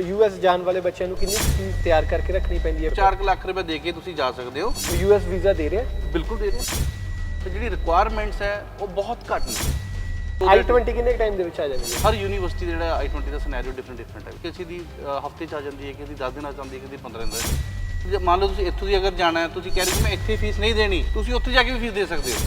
US ਜਾਣ ਵਾਲੇ ਬੱਚਿਆਂ ਨੂੰ ਕਿੰਨੀ ਫੀਸ ਤਿਆਰ ਕਰਕੇ ਰੱਖਣੀ ਪੈਂਦੀ ਹੈ? 4 ਲੱਖ ਰੁਪਏ ਦੇ ਕੇ ਤੁਸੀਂ ਜਾ ਸਕਦੇ ਹੋ। ਯੂਐਸ ਵੀਜ਼ਾ ਦੇ ਰਿਹਾ ਬਿਲਕੁਲ ਦੇ ਰਹੇ। ਤੇ ਜਿਹੜੀ ਰਿਕੁਆਇਰਮੈਂਟਸ ਹੈ ਉਹ ਬਹੁਤ ਘੱਟ ਨੇ। I20 ਕਿੰਨੇ ਟਾਈਮ ਦੇ ਵਿੱਚ ਆ ਜਾਂਦੀ ਹੈ? ਹਰ ਯੂਨੀਵਰਸਿਟੀ ਦਾ ਜਿਹੜਾ I20 ਦਾ ਸਿਨੈਰੀਓ ਡਿਫਰੈਂਟ ਡਿਫਰੈਂਟ ਹੈ। ਕਿਸੇ ਦੀ ਹਫ਼ਤੇ ਚ ਆ ਜਾਂਦੀ ਹੈ ਕਿਸੇ ਦੀ 10 ਦਿਨਾਂ ਚ ਆਉਂਦੀ ਹੈ ਕਿਸੇ ਦੀ 15 ਦਿਨਾਂ ਚ। ਜੇ ਮੰਨ ਲਓ ਤੁਸੀਂ ਇੱਥੋਂ ਦੀ ਅਗਰ ਜਾਣਾ ਹੈ ਤੁਸੀਂ ਕਹਿ ਰਹੇ ਹੋ ਕਿ ਮੈਂ ਇੱਥੇ ਫੀਸ ਨਹੀਂ ਦੇਣੀ ਤੁਸੀਂ ਉੱਥੇ ਜਾ ਕੇ ਵੀ ਫੀਸ ਦੇ ਸਕਦੇ ਹੋ।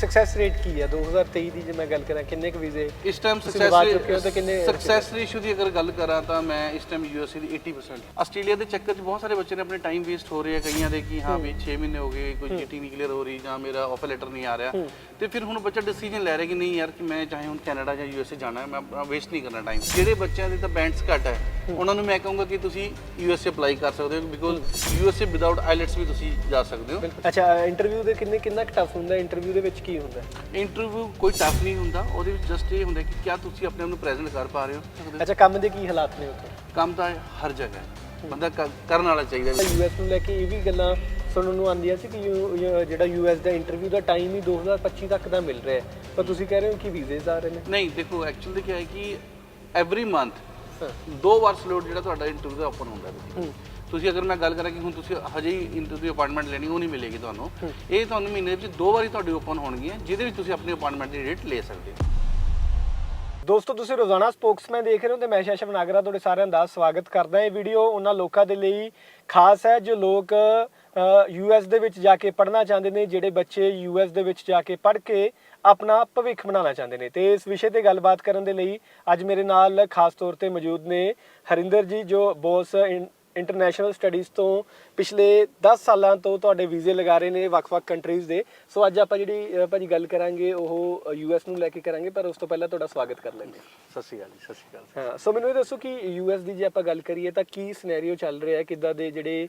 ਸਕਸੈਸ ਰੇਟ ਕੀ ਹੈ 2023 ਦੀ ਜੇ ਮੈਂ ਗੱਲ ਕਰਾਂ ਕਿੰਨੇ ਕੁ ਵੀਜ਼ੇ ਇਸ ਟਾਈਮ ਤੁਸੀਂ ਲਗਾ ਚੁੱਕੇ ਹੋ ਤਾਂ ਕਿੰਨੇ ਸਕਸੈਸ ਰੇਸ਼ੋ ਦੀ? ਅਗਰ ਗੱਲ ਕਰਾਂ ਤਾਂ ਮੈਂ ਇਸ ਟਾਈਮ ਯੂਐਸਏ ਦੀ 80% ਆਸਟ੍ਰੇਲੀਆ ਦੇ ਚੱਕਰ 'ਚ ਬਹੁਤ ਸਾਰੇ ਬੱਚੇ ਨੇ ਆਪਣੇ ਟਾਈਮ ਵੇਸਟ ਹੋ ਰਹੇ ਆ ਕਈਆਂ ਦੇ ਕਿ ਹਾਂ ਵੀ 6 ਮਹੀਨੇ ਹੋ ਗਏ ਕੋਈ ਜੀਟੀ ਨਹੀਂ ਕਲੀਅਰ ਹੋ ਰਹੀ ਜਾਂ ਮੇਰਾ ਆਫਰ ਲੈਟਰ ਨਹੀਂ ਆ ਰਿਹਾ। ਤੇ ਫਿਰ ਹੁਣ ਬੱਚਾ ਡਿਸੀਜਨ ਲੈ ਰਿਹਾ ਕਿ ਨਹੀਂ ਯਾਰ ਕਿ ਮੈਂ ਚਾਹੇ ਹੁਣ ਕੈਨੇਡਾ ਜਾਂ ਯੂਐਸਏ ਜਾਣਾ ਮੈਂ ਵੇਸਟ ਨਹੀਂ ਕਰਨਾ ਟਾਈਮ ਜਿਹੜੇ ਬੱਚਿਆਂ ਦੇ ਤਾਂ ਬੈਂਡਸ ਘੱਟ ਹੈ ਉਹਨਾਂ ਨੂੰ ਮੈਂ ਕਹੂੰਗਾ ਕਿ ਤੁਸੀਂ ਯੂਐਸਏ ਅਪਲਾਈ ਕਰ ਸਕਦੇ ਹੋ ਬਿਕੋਜ਼ ਯੂਐਸਏ ਵਿਦਆਊਟ ਆਈਲੈਟਸ ਵੀ ਤੁਸੀਂ ਜਾ ਸਕਦੇ ਹੋ। ਅੱਛਾ ਇੰਟਰਵਿਊ ਦੇ ਕਿੰਨੇ ਕਿੰਨਾ ਟਫ ਹੁੰਦਾ? ਇੰਟਰਵਿਊ ਦੇ ਵਿੱਚ ਕੀ ਹੁੰਦਾ? ਇੰਟਰਵਿਊ ਕੋਈ ਟਫ ਨਹੀਂ ਹੁੰਦਾ ਉਹਦੇ ਵਿੱਚ ਜਸਟ ਇਹ ਹੁੰਦਾ ਕਿ ਕਿਆ ਤੁਸੀਂ ਆਪਣੇ ਆਪ ਨੂੰ ਪ੍ਰੈਜ਼ੈਂਟ ਕਰ ਪਾ ਰਹੇ ਹੋ। ਅੱਛਾ ਕੰਮ ਦੇ ਕੀ ਹਾਲਾਤ ਨੇ ਉੱਥੇ? ਕੰਮ ਤਾਂ ਹਰ ਜਗ੍ਹਾ ਹੈ। ਬੰਦਾ ਕਰਨ ਵਾਲਾ ਚਾਹੀਦਾ ਹੈ। ਯੂਐਸ ਨੂੰ ਲੈ ਕੇ ਇਹ ਵੀ ਗੱਲਾਂ ਸੁਣਨ ਨੂੰ ਆਉਂਦੀਆਂ ਸੀ ਕਿ ਯੂ- ਯੂ- ਜਿਹੜਾ ਯੂਐਸ ਦਾ ਇੰਟਰਵਿਊ ਦਾ ਟਾਈਮ ਹੀ 2025 ਤੱਕ ਦਾ ਮਿਲ ਰਿਹਾ ਹੈ। ਪਰ ਤੁਸੀਂ ਕਹਿ ਰਹੇ ਹੋ ਕਿ ਵੀਜ਼ੇ ਆ ਰਹੇ ਨੇ? ਨਹੀਂ ਦੇਖੋ ਐਕਚੁਅਲੀ ਕੀ ਹੈ ਕਿ ਐਵਰੀ ਮੰਥ ਦੋ ਵਾਰ ਸਲੋਟ ਜਿਹੜਾ ਤੁਹਾਡਾ ਇੰਟਰਵਿਊ ਦਾ ਓਪਨ ਹੁੰਦਾ ਹੈ। ਤੁਸੀਂ ਅਗਰ ਮੈਂ ਗੱਲ ਕਰਾਂ ਕਿ ਹੁਣ ਤੁਸੀਂ ਹਜੇ ਹੀ ਇੰਟਰਵਿਊ ਅਪਾਇੰਟਮੈਂਟ ਲੈਣੀ ਉਹ ਨਹੀਂ ਮਿਲੇਗੀ ਤੁਹਾਨੂੰ। ਇਹ ਤੁਹਾਨੂੰ ਮਹੀਨੇ ਵਿੱਚ ਦੋ ਵਾਰੀ ਤੁਹਾਡੀ ਓਪਨ ਹੋਣਗੀਆਂ ਜਿਹਦੇ ਵਿੱਚ ਤੁਸੀਂ ਆਪਣੀ ਅਪਾਇੰਟਮੈਂਟ ਦੀ ਡੇਟ ਲੈ ਸਕਦੇ ਹੋ। ਦੋਸਤੋ ਤੁਸੀਂ ਰੋਜ਼ਾਨਾ ਸਪੋਕਸਮੈਨ ਦੇਖ ਰਹੇ ਹੋ ਤੇ ਮੈਂ ਸ਼ਾਸ਼ਮ ਨਾਗਰਾ ਤੁਹਾਡੇ ਸਾਰਿਆਂ ਦਾ ਸਵਾਗਤ ਕਰਦਾ ਇਹ ਵੀਡੀਓ ਉਹਨਾਂ ਲੋਕਾਂ ਦੇ ਲਈ ਖਾਸ ਹੈ ਜੋ ਲੋਕ ਯੂਐਸ ਦੇ ਵਿੱਚ ਜਾ ਕੇ ਪੜ੍ਹਨਾ ਚਾਹੁੰਦੇ ਨੇ ਜਿਹੜੇ ਬੱਚੇ ਯੂਐਸ ਦੇ ਵਿੱਚ ਜਾ ਕੇ ਪੜ੍ਹ ਕੇ ਆਪਣਾ ਭਵਿੱਖ ਬਣਾਉਣਾ ਚਾਹੁੰਦੇ ਨੇ। ਤੇ ਇਸ ਵਿਸ਼ੇ ਤੇ ਗੱਲਬਾਤ ਕਰਨ ਦੇ ਲਈ ਅੱਜ ਮੇਰੇ ਨਾਲ ਖਾਸ ਤੌਰ ਤੇ ਮੌਜੂਦ ਨੇ ਹਰਿੰਦਰ ਜੀ, ਜੋ ਬੋਸ ਇੰਟਰਨੈਸ਼ਨਲ ਸਟੱਡੀਜ਼ ਤੋਂ ਪਿਛਲੇ 10 ਸਾਲਾਂ ਤੋਂ ਤੁਹਾਡੇ ਵੀਜ਼ੇ ਲਗਾ ਰਹੇ ਨੇ ਵੱਖ-ਵੱਖ ਕੰਟਰੀਜ਼ ਦੇ। ਸੋ ਅੱਜ ਆਪਾਂ ਜਿਹੜੀ ਭਾਜੀ ਗੱਲ ਕਰਾਂਗੇ ਉਹ ਯੂਐਸ ਨੂੰ ਲੈ ਕੇ ਕਰਾਂਗੇ ਪਰ ਉਸ ਤੋਂ ਪਹਿਲਾਂ ਤੁਹਾਡਾ ਸਵਾਗਤ ਕਰ ਲੈਂਦੇ ਸਤਿ ਸ਼੍ਰੀ ਅਕਾਲ ਜੀ ਸਤਿ ਸ਼੍ਰੀ ਅਕਾਲ ਹਾਂ ਸੋ ਮੈਨੂੰ ਇਹ ਦੱਸੋ ਕਿ ਯੂਐਸ ਦੀ ਜੇ ਆਪਾਂ ਗੱਲ ਕਰੀਏ ਤਾਂ ਕੀ ਸਿਨੈਰੀਓ ਚੱਲ ਰਿਹਾ ਹੈ? ਕਿੱਦਾਂ ਦੇ ਜਿਹੜੇ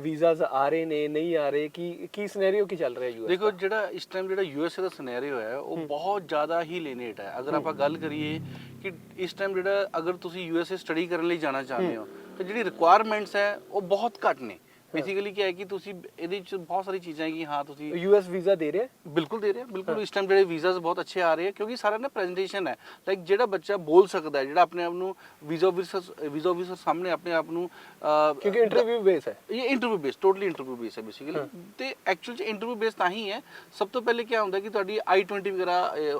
ਵੀਜ਼ਾਸ ਆ ਰਹੇ ਨੇ ਨਹੀਂ ਆ ਰਹੇ? ਕੀ ਕੀ ਸਿਨੈਰੀਓ ਕੀ ਚੱਲ ਰਿਹਾ ਯੂਐਸ ਦੇਖੋ ਜਿਹੜਾ ਇਸ ਟਾਈਮ ਜਿਹੜਾ ਯੂਐਸਏ ਦਾ ਸਿਨੈਰੀਓ ਹੈ ਉਹ ਬਹੁਤ ਜ਼ਿਆਦਾ ਹੀ ਲੀਨੀਅਟ ਹੈ। ਅਗਰ ਆਪਾਂ ਗੱਲ ਕਰੀਏ ਕਿ ਇਸ ਟਾਈਮ ਜਿਹੜਾ ਅਗਰ ਤੁਸੀਂ ਯੂਐਸਏ ਸਟੱਡੀ ਕਰਨ ਲਈ ਜਾਣਾ ਚਾਹੁੰਦੇ ਹੋ ਤਾਂ ਜਿਹੜੀ ਰਿਕੁਆਇਰਮੈਂਟਸ ਹੈ ਉਹ ਬਹੁਤ ਘੱਟ ਨੇ। ਬੇਸਿਕਲੀ ਕੀ ਹੈ ਕਿ ਤੁਸੀਂ ਇਹਦੇ ਵਿੱਚ ਬਹੁਤ ਸਾਰੀ ਚੀਜ਼ਾਂ ਹੈ ਕਿ ਹਾਂ ਤੁਸੀਂ ਯੂਐਸ ਵੀਜ਼ਾ ਦੇ ਰਿਹਾ? ਹੈ? ਬਿਲਕੁਲ ਦੇ ਰਹੇ ਬਿਲਕੁਲ ਇਸ ਟਾਈਮ ਜਿਹੜੇ ਵੀਜ਼ਾਸ ਬਹੁਤ ਅੱਛੇ ਆ ਰਹੇ ਆ ਕਿਉਂਕਿ ਸਾਰਾ ਨਾ ਪ੍ਰੈਜੈਂਟੇਸ਼ਨ ਹੈ। ਲਾਈਕ ਜਿਹੜਾ ਬੱਚਾ ਬੋਲ ਸਕਦਾ ਹੈ ਜਿਹੜਾ ਆਪਣੇ ਆਪ ਨੂੰ ਵੀਜ਼ਾ ਆਫਿਸਰ ਵੀਜ਼ਾ ਆਫਿਸਰ ਸਾਹਮਣੇ ਆਪਣੇ ਆਪ ਨੂੰ ਕਿਉਂਕਿ ਇੰਟਰਵਿਊ ਬੇਸ ਹੈ। ਇਹ interview base totally interview base ਹੈ ਬੇਸਿਕਲੀ ਤੇ ਐਕਚੁਅਲ ਚ ਇੰਟਰਵਿਊ ਬੇਸ ਤਾਂ ਹੀ ਹੈ। ਸਭ ਤੋਂ ਪਹਿਲੇ ਕੀ ਹੁੰਦਾ ਕਿ ਤੁਹਾਡੀ I20 ਵਗੈਰਾ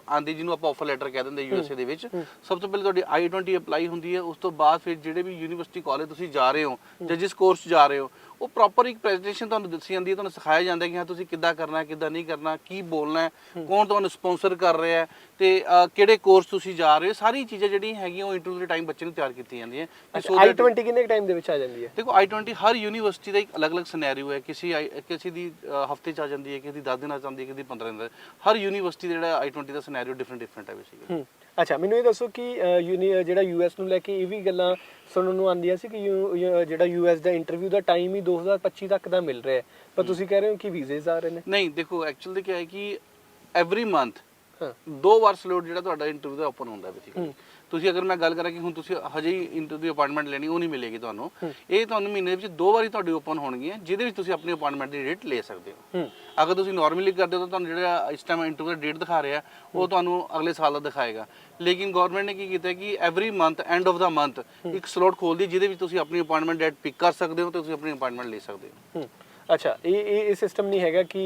ਆਉਂਦੀ ਜਿਹਨੂੰ ਆਪਾਂ ਆਫਰ ਲੈਟਰ ਕਹਿ ਦਿੰਦੇ ਯੂਐਸਏ ਦੇ ਵਿੱਚ। ਸਭ ਤੋਂ ਪਹਿਲੇ ਤੁਹਾਡੀ I20 ਅਪਲਾਈ ਹੁੰਦੀ ਹੈ ਉਸ ਤੋਂ ਬਾਅਦ ਫਿਰ ਜਿਹੜੇ ਵੀ ਯੂਨੀਵਰਸਿਟੀ ਕਾਲਜ ਤੁਸੀਂ ਜਾ ਰਹੇ ਹੋ ਜਾਂ ਜਿਸ ਕੋਰਸ ਜਾ ਰਹੇ ਹੋ ਉਹ ਪ੍ਰੋਪਰ ਇੱਕ ਪ੍ਰੈਜੈਂਟੇਸ਼ਨ ਤੁਹਾਨੂੰ ਦੱਸੀ ਜਾਂਦੀ ਹੈ ਤੁਹਾਨੂੰ ਸਿਖਾਇਆ ਜਾਂਦਾ ਹੈ ਕਿ ਹਾਂ ਤੁਸੀਂ ਕਿੱਦਾਂ ਕਰਨਾ ਹੈ ਕਿੱਦਾਂ ਨਹੀਂ ਕਰਨਾ ਕੀ ਬੋਲਣਾ ਹੈ ਕੌਣ ਤੁਹਾਨੂੰ ਸਪਾਂਸਰ ਕਰ ਰਿਹਾ ਹੈ ਤੇ ਅਹ, ਕਿਹੜੇ ਕੋਰਸ ਤੁਸੀਂ ਜਾ ਰਹੇ ਹੋ ਸਾਰੀ ਚੀਜ਼ਾਂ ਜਿਹੜੀਆਂ ਹੈਗੀਆਂ ਉਹ ਇੰਟਰਵਿਊ ਦੇ ਟਾਈਮ ਬੱਚੇ ਨੂੰ ਤਿਆਰ ਕੀਤੀਆਂ ਜਾਂਦੀਆਂ ਕਿ so that- I20 ਕਿੰਨੇ ਟਾਈਮ ਦੇ ਵਿੱਚ ਆ ਜਾਂਦੀ ਹੈ? ਦੇਖੋ I20 ਹਰ ਯੂਨੀਵਰਸਿਟੀ ਦਾ ਇੱਕ ਅਲੱਗ-ਅਲੱਗ ਸਿਨੈਰੀਓ ਹੈ। ਕਿਸੇ I- ਕਿਸੇ ਦੀ ਹਫ਼ਤੇ ਚ ਆ ਜਾਂਦੀ ਹੈ ਕਿਸੇ ਦੀ 10 ਦਿਨਾਂ ਚ ਆਉਂਦੀ ਹੈ ਕਿਸੇ ਦੀ 15 ਦਿਨਾਂ ਚ। ਹਰ ਯੂਨੀਵਰਸਿਟੀ ਦਾ ਜਿਹੜਾ I20 ਦਾ ਸਿਨੈਰੀਓ ਡਿਫਰੈਂਟ ਡਿਫਰੈਂਟ ਹੈ ਬੇਸਿਕਲੀ ਹੂੰ। ਅੱਛਾ ਮੈਨੂੰ ਇਹ ਦੱਸੋ ਕਿ ਅ, ਯੂਨੀ ਜਿਹੜਾ ਯੂਐਸ ਨੂੰ ਲੈ ਕੇ ਇਹ ਵੀ ਗੱਲਾਂ ਸੁਣਨ ਨੂੰ ਆਉਂਦੀਆਂ ਸੀ ਕਿ ਯੂ- ਯੂ- ਜਿਹੜਾ ਯੂਐਸ ਦਾ ਇੰਟਰਵਿਊ ਦਾ ਟਾਈਮ ਹੀ 2025 ਤੱਕ ਦਾ ਮਿਲ ਰਿਹਾ ਹੈ। ਪਰ ਤੁਸੀਂ ਕਹਿ ਰਹੇ ਹੋ ਕਿ ਵੀਜ਼ੇ ਆ ਰਹੇ ਨੇ। ਨਹੀਂ ਦੇਖੋ ਐਕਚੁਅਲੀ ਕੀ ਹੈ ਕਿ ਐਵਰੀ ਮੰਥ ਹਾਂ। ਦੋ ਵਾਰ ਸਲੋਟ ਜਿਹੜਾ ਤੁਹਾਡਾ ਇੰਟਰਵਿਊ ਦਾ ਓਪਨ ਹੁੰਦਾ ਬੇਸਿਕਲੀ ਹੂੰ। ਤੁਸੀਂ ਅਗਰ ਮੈਂ ਗੱਲ ਕਰਾਂ ਕਿ ਹੁਣ ਤੁਸੀਂ ਹਜੇ ਹੀ ਇੰਟਰਵਿਊ ਅਪਾਇੰਟਮੈਂਟ ਲੈਣੀ ਉਹ ਨਹੀਂ ਮਿਲੇਗੀ ਤੁਹਾਨੂੰ। ਇਹ ਤੁਹਾਨੂੰ ਮਹੀਨੇ ਵਿੱਚ ਦੋ ਵਾਰੀ ਤੁਹਾਡੀ ਓਪਨ ਹੋਣਗੀਆਂ ਜਿਹਦੇ ਵਿੱਚ ਤੁਸੀਂ ਆਪਣੀ ਅਪਾਇੰਟਮੈਂਟ ਦੀ ਡੇਟ ਲੈ ਸਕਦੇ ਹੋ। ਅਗਰ ਤੁਸੀਂ ਨਾਰਮਲੀ ਕਰਦੇ ਹੋ ਤਾਂ ਤੁਹਾਨੂੰ ਜਿਹੜਾ ਇਸ ਟਾਈਮ ਇੰਟਰਵਿਊ ਦਾ ਡੇਟ ਦਿਖਾ ਰਿਹਾ ਉਹ ਤੁਹਾਨੂੰ ਅਗਲੇ ਸਾਲ ਦਾ ਦਿਖਾਏਗਾ। ਲੇਕਿਨ ਗਵਰਨਮੈਂਟ ਨੇ ਕੀ ਕੀਤਾ ਕਿ ਐਵਰੀ ਮੰਥ ਐਂਡ ਆਫ ਦਾ ਮੰਥ ਇੱਕ ਸਲੋਟ ਖੋਲਦੀ ਜਿਹਦੇ ਵਿੱਚ ਤੁਸੀਂ ਆਪਣੀ ਅਪਾਇੰਟਮੈਂਟ ਡੇਟ ਪਿਕ ਕਰ ਸਕਦੇ ਹੋ ਤੇ ਤੁਸੀਂ ਆਪਣੀ ਅਪਾਇੰਟਮੈਂਟ ਲੈ ਸਕਦੇ ਹੂੰ। ਅੱਛਾ ਇਹ ਇਹ ਇਹ ਸਿਸਟਮ ਨਹੀਂ ਹੈਗਾ ਕਿ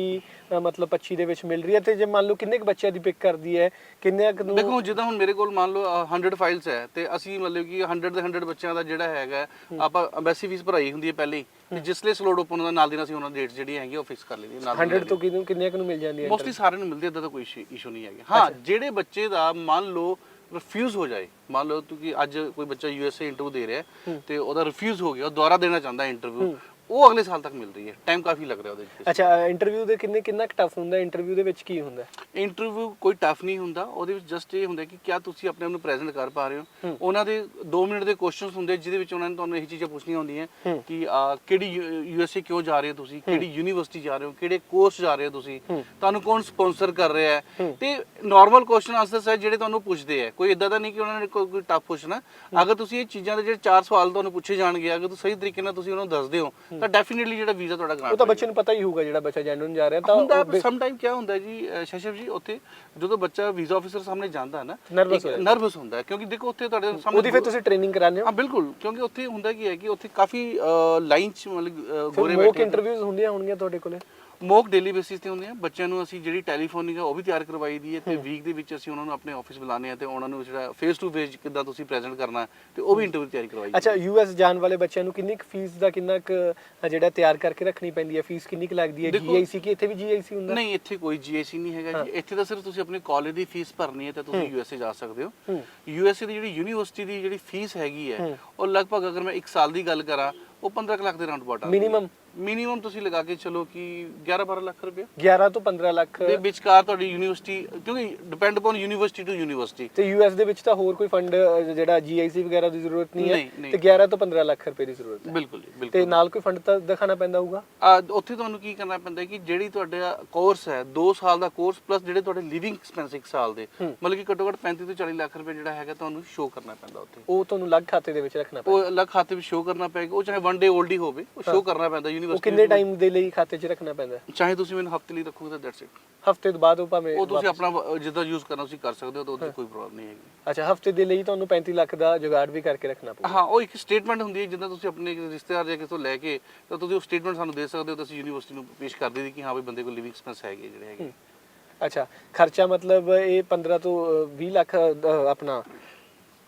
ਅ, ਮਤਲਬ 25 ਦੇ ਵਿੱਚ ਮਿਲ ਰਹੀ ਹੈ ਤੇ ਜੇ ਮੰਨ ਲਓ ਕਿੰਨੇ ਕੁ ਬੱਚਿਆਂ ਦੀ ਪਿਕ ਕਰਦੀ ਹੈ ਕਿੰਨੇ ਕੁ ਨੂੰ ਦੇਖੋ ਜਿੱਦਾਂ ਹੁਣ ਮੇਰੇ ਕੋਲ ਮੰਨ ਲਓ ਅ, 100 ਫਾਈਲਸ ਹੈ ਤੇ ਅਸੀਂ ਮਤਲਬ ਕਿ 100 ਦੇ 100 ਬੱਚਿਆਂ ਦਾ ਜਿਹੜਾ ਹੈਗਾ ਆਪਾਂ ਐਮਬੈਸੀ ਫੀਸ ਭਰਾਈ ਹੁੰਦੀ ਹੈ ਪਹਿਲੇ ਹੀ। ਤੇ ਜਿਸ ਲਈ ਸਲੋਟ ਓਪਨ ਹੁੰਦਾ ਨਾਲ ਦੀ ਨਾਲ ਅਸੀਂ ਉਹਨਾਂ ਦੀ ਡੇਟਸ ਜਿਹੜੀਆਂ ਹੈਗੀਆਂ ਉਹ ਫਿਕਸ ਕਰ ਲਈਆਂ ਨਾਲ 100 ਤੋਂ ਕਿੰਨੇ ਕਿੰਨੇ ਕੁ ਨੂੰ ਮਿਲ ਜਾਂਦੀ ਹੈ ਮੋਸਟਲੀ ਸਾਰਿਆਂ ਨੂੰ ਮਿਲਦੀ ਇਦਾਂ ਦਾ ਕੋਈ ਇਸ਼ੂ ਨਹੀਂ ਹੈਗਾ। ਹਾਂ ਜਿਹੜੇ ਬੱਚੇ ਦਾ ਮੰਨ ਲਓ ਰਿਫਿਊਜ਼ ਹੋ ਜਾਏ ਮੰਨ ਲਓ ਕਿ ਅੱਜ ਕੋਈ ਬੱਚਾ ਯੂਐਸਏ ਇੰਟਰਵਿਊ ਦੇ ਰਿਹਾ ਹੈ ਤੇ ਉਹਦਾ ਰਿਫਿਊਜ਼ ਹੋ ਗਿਆ ਉਹ ਦੁਬਾਰਾ ਦੇਣਾ ਚਾਹੁੰਦਾ ਇੰਟਰਵਿਊ ਉਹ ਅਗਲੇ ਸਾਲ ਤੱਕ ਮਿਲ ਰਹੀ ਹੈ। ਟਾਈਮ ਕਾਫੀ ਲੱਗ ਰਿਹਾ ਉਹਦੇ ਵਿੱਚ। ਅੱਛਾ ਇੰਟਰਵਿਊ ਦੇ ਕਿੰਨੇ ਕਿੰਨਾ ਟਫ ਹੁੰਦਾ? ਇੰਟਰਵਿਊ ਦੇ ਵਿੱਚ ਕੀ ਹੁੰਦਾ? ਇੰਟਰਵਿਊ ਕੋਈ ਟਫ ਨਹੀਂ ਹੁੰਦਾ। ਉਹਦੇ ਵਿੱਚ ਜਸਟ ਇਹ ਹੁੰਦਾ ਕਿ ਕਿਆ ਤੁਸੀਂ ਆਪਣੇ ਆਪ ਨੂੰ ਪ੍ਰੈਜ਼ੈਂਟ ਕਰ ਪਾ ਰਹੇ ਹੋ। ਉਹਨਾਂ ਦੇ 2 ਮਿੰਟ ਦੇ ਕੁਐਸਚਨਸ ਹੁੰਦੇ ਜਿਹਦੇ ਵਿੱਚ ਉਹਨਾਂ ਨੇ ਤੁਹਾਨੂੰ ਇਹ ਚੀਜ਼ਾਂ ਪੁੱਛਣੀਆਂ ਹੁੰਦੀਆਂ ਕਿ ਕਿਹੜੀ ਯੂਐਸਏ ਕਿਉਂ ਜਾ ਰਹੇ ਹੋ ਤੁਸੀਂ? ਕਿਹੜੀ ਯੂਨੀਵਰਸਿਟੀ ਜਾ ਰਹੇ ਹੋ? ਕਿਹੜੇ ਕੋਰਸ ਜਾ ਰਹੇ ਹੋ ਤੁਸੀਂ? ਤੁਹਾਨੂੰ ਕੌਣ ਸਪਾਂਸਰ ਕਰ ਰਿਹਾ ਹੈ? ਤੇ ਨਾਰਮਲ ਕੁਐਸਚਨ ਆਨਸਰਸ ਹੈ ਜਿਹੜੇ ਤੁਹਾਨੂੰ ਪੁੱਛਦੇ ਆ ਕੋਈ ਇਦਾਂ ਦਾ ਨਹੀਂ ਕਿ ਉਹਨਾਂ ਨੇ ਕੋਈ ਟਫ ਪੁੱਛਣਾ। ਅਗਰ ਤੁਸੀਂ ਇਹ ਚੀਜ਼ਾਂ ਦੇ ਜਿਹੜੇ ਚਾਰ ਸਵਾਲ ਤੁਹਾਨੂੰ ਪੁੱਛੇ ਜਾਣਗੇ ਅਗਰ ਤੁਸੀਂ ਸਹੀ ਤਰੀਕੇ ਨਾਲ ਤੁਸੀਂ ਉਹਨਾਂ ਨੂੰ ਦੱਸਦੇ ਹੋ ਤਾਂ ਡੈਫੀਨਿਟਲੀ ਜਿਹੜਾ ਵੀਜ਼ਾ ਤੁਹਾਡਾ ਗ੍ਰਾਂਟ ਉਹ ਤਾਂ ਬੱਚੇ ਨੂੰ ਪਤਾ ਹੀ ਹੋਊਗਾ ਜਿਹੜਾ ਬੱਚਾ ਜੈਨੂਨ ਜਾ ਰਿਹਾ ਤਾਂ ਹੁੰਦਾ ਸਮ ਟਾਈਮ ਕੀ ਹੁੰਦਾ ਜੀ ਸ਼ਸ਼ਵ ਜੀ ਉੱਥੇ ਜਦੋਂ ਬੱਚਾ ਵੀਜ਼ਾ ਆਫੀਸਰ ਸਾਹਮਣੇ ਜਾਂਦਾ ਨਾ। ਨਰਵਸ ਹੁੰਦਾ ਹੈ ਕਿਉਂਕਿ ਦੇਖੋ ਉੱਥੇ ਤੁਹਾਡੇ ਸਾਹਮਣੇ ਉਹਦੀ ਫਿਰ ਤੁਸੀਂ ਟ੍ਰੇਨਿੰਗ ਕਰਾਉਂਦੇ ਹੋ। ਹਾਂ ਬਿਲਕੁਲ ਕਿਉਂਕਿ ਉੱਥੇ ਹੁੰਦਾ ਕੀ ਹੈ ਕਿ ਉੱਥੇ ਕਾਫੀ ਲਾਈਨ ਚ ਮਤਲਬ ਗੋਰੇ ਮੌਕ ਬੈਠੇ ਇੰਟਰਵਿਊਜ਼ ਹੁੰਦੀਆਂ ਹੋਣਗੀਆਂ ਤੁਹਾਡੇ ਕੋਲੇ? ਮੌਕ ਡੇਲੀ ਬੇਸਿਸ ਤੇ ਹੁੰਦੇ ਆ। ਬੱਚਿਆਂ ਨੂੰ ਅਸੀਂ ਜਿਹੜੀ ਟੈਲੀਫੋਨਿਕ ਆ ਉਹ ਵੀ ਤਿਆਰ ਕਰਵਾਈ ਦੀ ਹੈ ਤੇ ਵੀਕ ਦੇ ਵਿੱਚ ਅਸੀਂ ਉਹਨਾਂ ਨੂੰ ਆਪਣੇ ਆਫਿਸ ਬੁਲਾਉਂਦੇ ਆ ਤੇ ਉਹਨਾਂ ਨੂੰ ਜਿਹੜਾ ਫੇਸ ਟੂ ਫੇਸ ਕਿੱਦਾਂ ਤੁਸੀਂ ਪ੍ਰੈਜ਼ੈਂਟ ਕਰਨਾ ਤੇ ਉਹ ਵੀ ਇੰਟਰਵਿਊ ਤਿਆਰੀ ਕਰਵਾਈ ਅੱਛਾ ਯੂਐਸ ਜਾਣ ਵਾਲੇ ਬੱਚਿਆਂ ਨੂੰ ਕਿੰਨੀ ਕੁ ਫੀਸ ਦਾ ਕਿੰਨਾ ਕੁ ਜਿਹੜਾ ਤਿਆਰ ਕਰਕੇ ਰੱਖਣੀ ਪੈਂਦੀ ਹੈ? ਫੀਸ ਕਿੰਨੀ ਕੁ ਲੱਗਦੀ ਹੈ? ਦੇਖੋ- ਜੀਆਈਸੀ ਕੀ ਇੱਥੇ ਵੀ ਜੀਆਈਸੀ ਹੁੰਦਾ? ਨਹੀਂ ਇੱਥੇ ਕੋਈ ਜੀਐਸਸੀ ਨਹੀਂ ਹੈਗਾ ਜੀ। ਇੱਥੇ ਤਾਂ ਸਿਰਫ ਤੁਸੀਂ ਆਪਣੇ ਕਾਲਜ ਦੀ ਫੀਸ ਭਰਨੀ ਹੈ ਤੇ ਤੁਸੀਂ ਯੂਐਸਏ ਜਾ ਸਕਦੇ ਹੋ। ਹੂੰ। ਯੂਐਸਏ ਦੀ ਜਿਹੜੀ ਯੂਨੀਵਰਸਿਟੀ ਦੀ ਜਿਹੜੀ ਫੀਸ ਹੈਗੀ ਹੈ ਹੂੰ। ਉਹ ਲਗਭਗ ਅਗਰ ਮੈਂ 1 ਸਾਲ ਦੀ ਗੱਲ ਕਰਾਂ ਉਹ 15 ਕੁ ਲੱਖ ਦੇ ਰਾਉਂਡ ਬਾਟ Minimum? ਮਿਨੀਮਮ ਤੁਸੀਂ ਲਗਾ ਕੇ ਚਲੋ ਕਿ 11 12 ਲੱਖ ਰੁਪਏ 11 ਤੋਂ 15 ਲੱਖ। ਦੇ ਵਿਚਕਾਰ ਤੁਹਾਡੀ ਯੂਨੀਵਰਸਿਟੀ ਕਿਉਂਕਿ depend upon university to university. ਤੇ ਯੂਐਸ ਦੇ ਵਿੱਚ ਤਾਂ ਹੋਰ ਕੋਈ ਫੰਡ ਜਿਹੜਾ ਜੀਆਈਸੀ ਵਗੈਰਾ ਦੀ ਜ਼ਰੂਰਤ ਨਹੀਂ ਹੈ। ਤੇ 11 ਤੋਂ 15 ਲੱਖ ਰੁਪਏ ਦੀ ਜ਼ਰੂਰਤ ਹੈ। ਬਿਲਕੁਲ ਜੀ ਤੇ ਬਿਲਕੁਲ। ਨਾਲ ਕੋਈ ਫੰਡ ਤਾਂ ਦਿਖਾਣਾ ਪੈਂਦਾ ਹੋਊਗਾ? ਆ ਉੱਥੇ ਤੁਹਾਨੂੰ ਕੀ ਕਰਨਾ ਪੈਂਦਾ ਕਿ ਜਿਹੜੀ ਤੁਹਾਡਾ ਕੋਰਸ ਹੈ 2 ਸਾਲ ਦਾ ਕੋਰਸ ਪਲੱਸ ਜਿਹੜੇ ਤੁਹਾਡੇ ਲਿਵਿੰਗ ਐਕਸਪੈਂਸ 1 ਸਾਲ ਦੇ। ਮਤਲਬ ਕਿ ਘੱਟੋ ਘੱਟ 35 ਤੋਂ 40 ਲੱਖ ਰੁਪਏ ਜਿਹੜਾ ਹੈਗਾ ਤੁਹਾਨੂੰ ਸ਼ੋਅ ਕਰਨਾ ਪੈਂਦਾ ਉੱਥੇ। ਉਹ ਤੁਹਾਨੂੰ ਅਲੱਗ ਖਾਤੇ ਦੇ ਵਿੱਚ ਰੱਖਣਾ ਪੈਂਦਾ। ਉਹ ਅਲੱਗ ਖਾਤੇ ਵਿੱਚ ਸ਼ੋਅ ਕਰਨਾ ਪਏਗਾ ਉਹ ਚਾਹੇ ਵਨ ਡੇ 올ਡ ਹੀ ਹੋਵੇ ਉਹ ਸ਼ੋਅ ਕਰਨਾ ਪੈਂਦਾ ਉਹ ਯੂਨੀਵਰਸਿਟੀ ਕਿੰਨੇ ਟਾਈਮ ਦੇ ਲਈ ਖਾਤੇ 'ਚ ਰੱਖਣਾ ਪੈਂਦਾ? ਚਾਹੇ ਤੁਸੀਂ ਮੈਨੂੰ ਹਫ਼ਤੇ ਲਈ ਰੱਖੋਗੇ ਤਾਂ ਦੈਟਸ ਇਟ ਹਫ਼ਤੇ ਤੋਂ ਬਾਅਦ ਉਹ ਭਾਵੇਂ ਉਹ ਤੁਸੀਂ ਆਪਣਾ ਜਿੱਦਾਂ ਯੂਜ਼ ਕਰਨਾ ਤੁਸੀਂ ਕਰ ਸਕਦੇ ਹੋ ਤਾਂ ਉਹਦੀ ਕੋਈ ਪ੍ਰੋਬਲਮ ਨਹੀਂ ਹੈਗੀ। ਅੱਛਾ ਹਫ਼ਤੇ ਦੇ ਲਈ ਤੁਹਾਨੂੰ 35 ਲੱਖ ਦਾ ਜੁਗਾੜ ਵੀ ਕਰਕੇ ਰੱਖਣਾ ਪਊਗਾ। ਹਾਂ ਉਹ ਇੱਕ ਸਟੇਟਮੈਂਟ ਹੁੰਦੀ ਹੈ ਜਿੱਦਾਂ ਤੁਸੀਂ ਆਪਣੇ ਰਿਸ਼ਤੇਦਾਰ ਜਾਂ ਕਿਸੇ ਤੋਂ ਲੈ ਕੇ ਤਾਂ ਤੁਸੀਂ ਉਹ ਸਟੇਟਮੈਂਟ ਸਾਨੂੰ ਦੇ ਸਕਦੇ ਹੋ ਤਾਂ ਅਸੀਂ ਯੂਨੀਵਰਸਿਟੀ ਨੂੰ ਪੇਸ਼ ਕਰ ਦੇਈਏ ਕਿ ਹਾਂ ਵੀ ਬੰਦੇ ਕੋਲ ਲਿਵਿੰਗ ਐਕਸਪੈਂਸ ਹੈਗੇ ਜਿਹੜੇ ਹੈਗੇ। ਅੱਛਾ ਖਰਚਾ ਮਤਲਬ ਇਹ 15 ਤੋਂ ਅ, 20 ਲੱਖ ਆਪਣਾ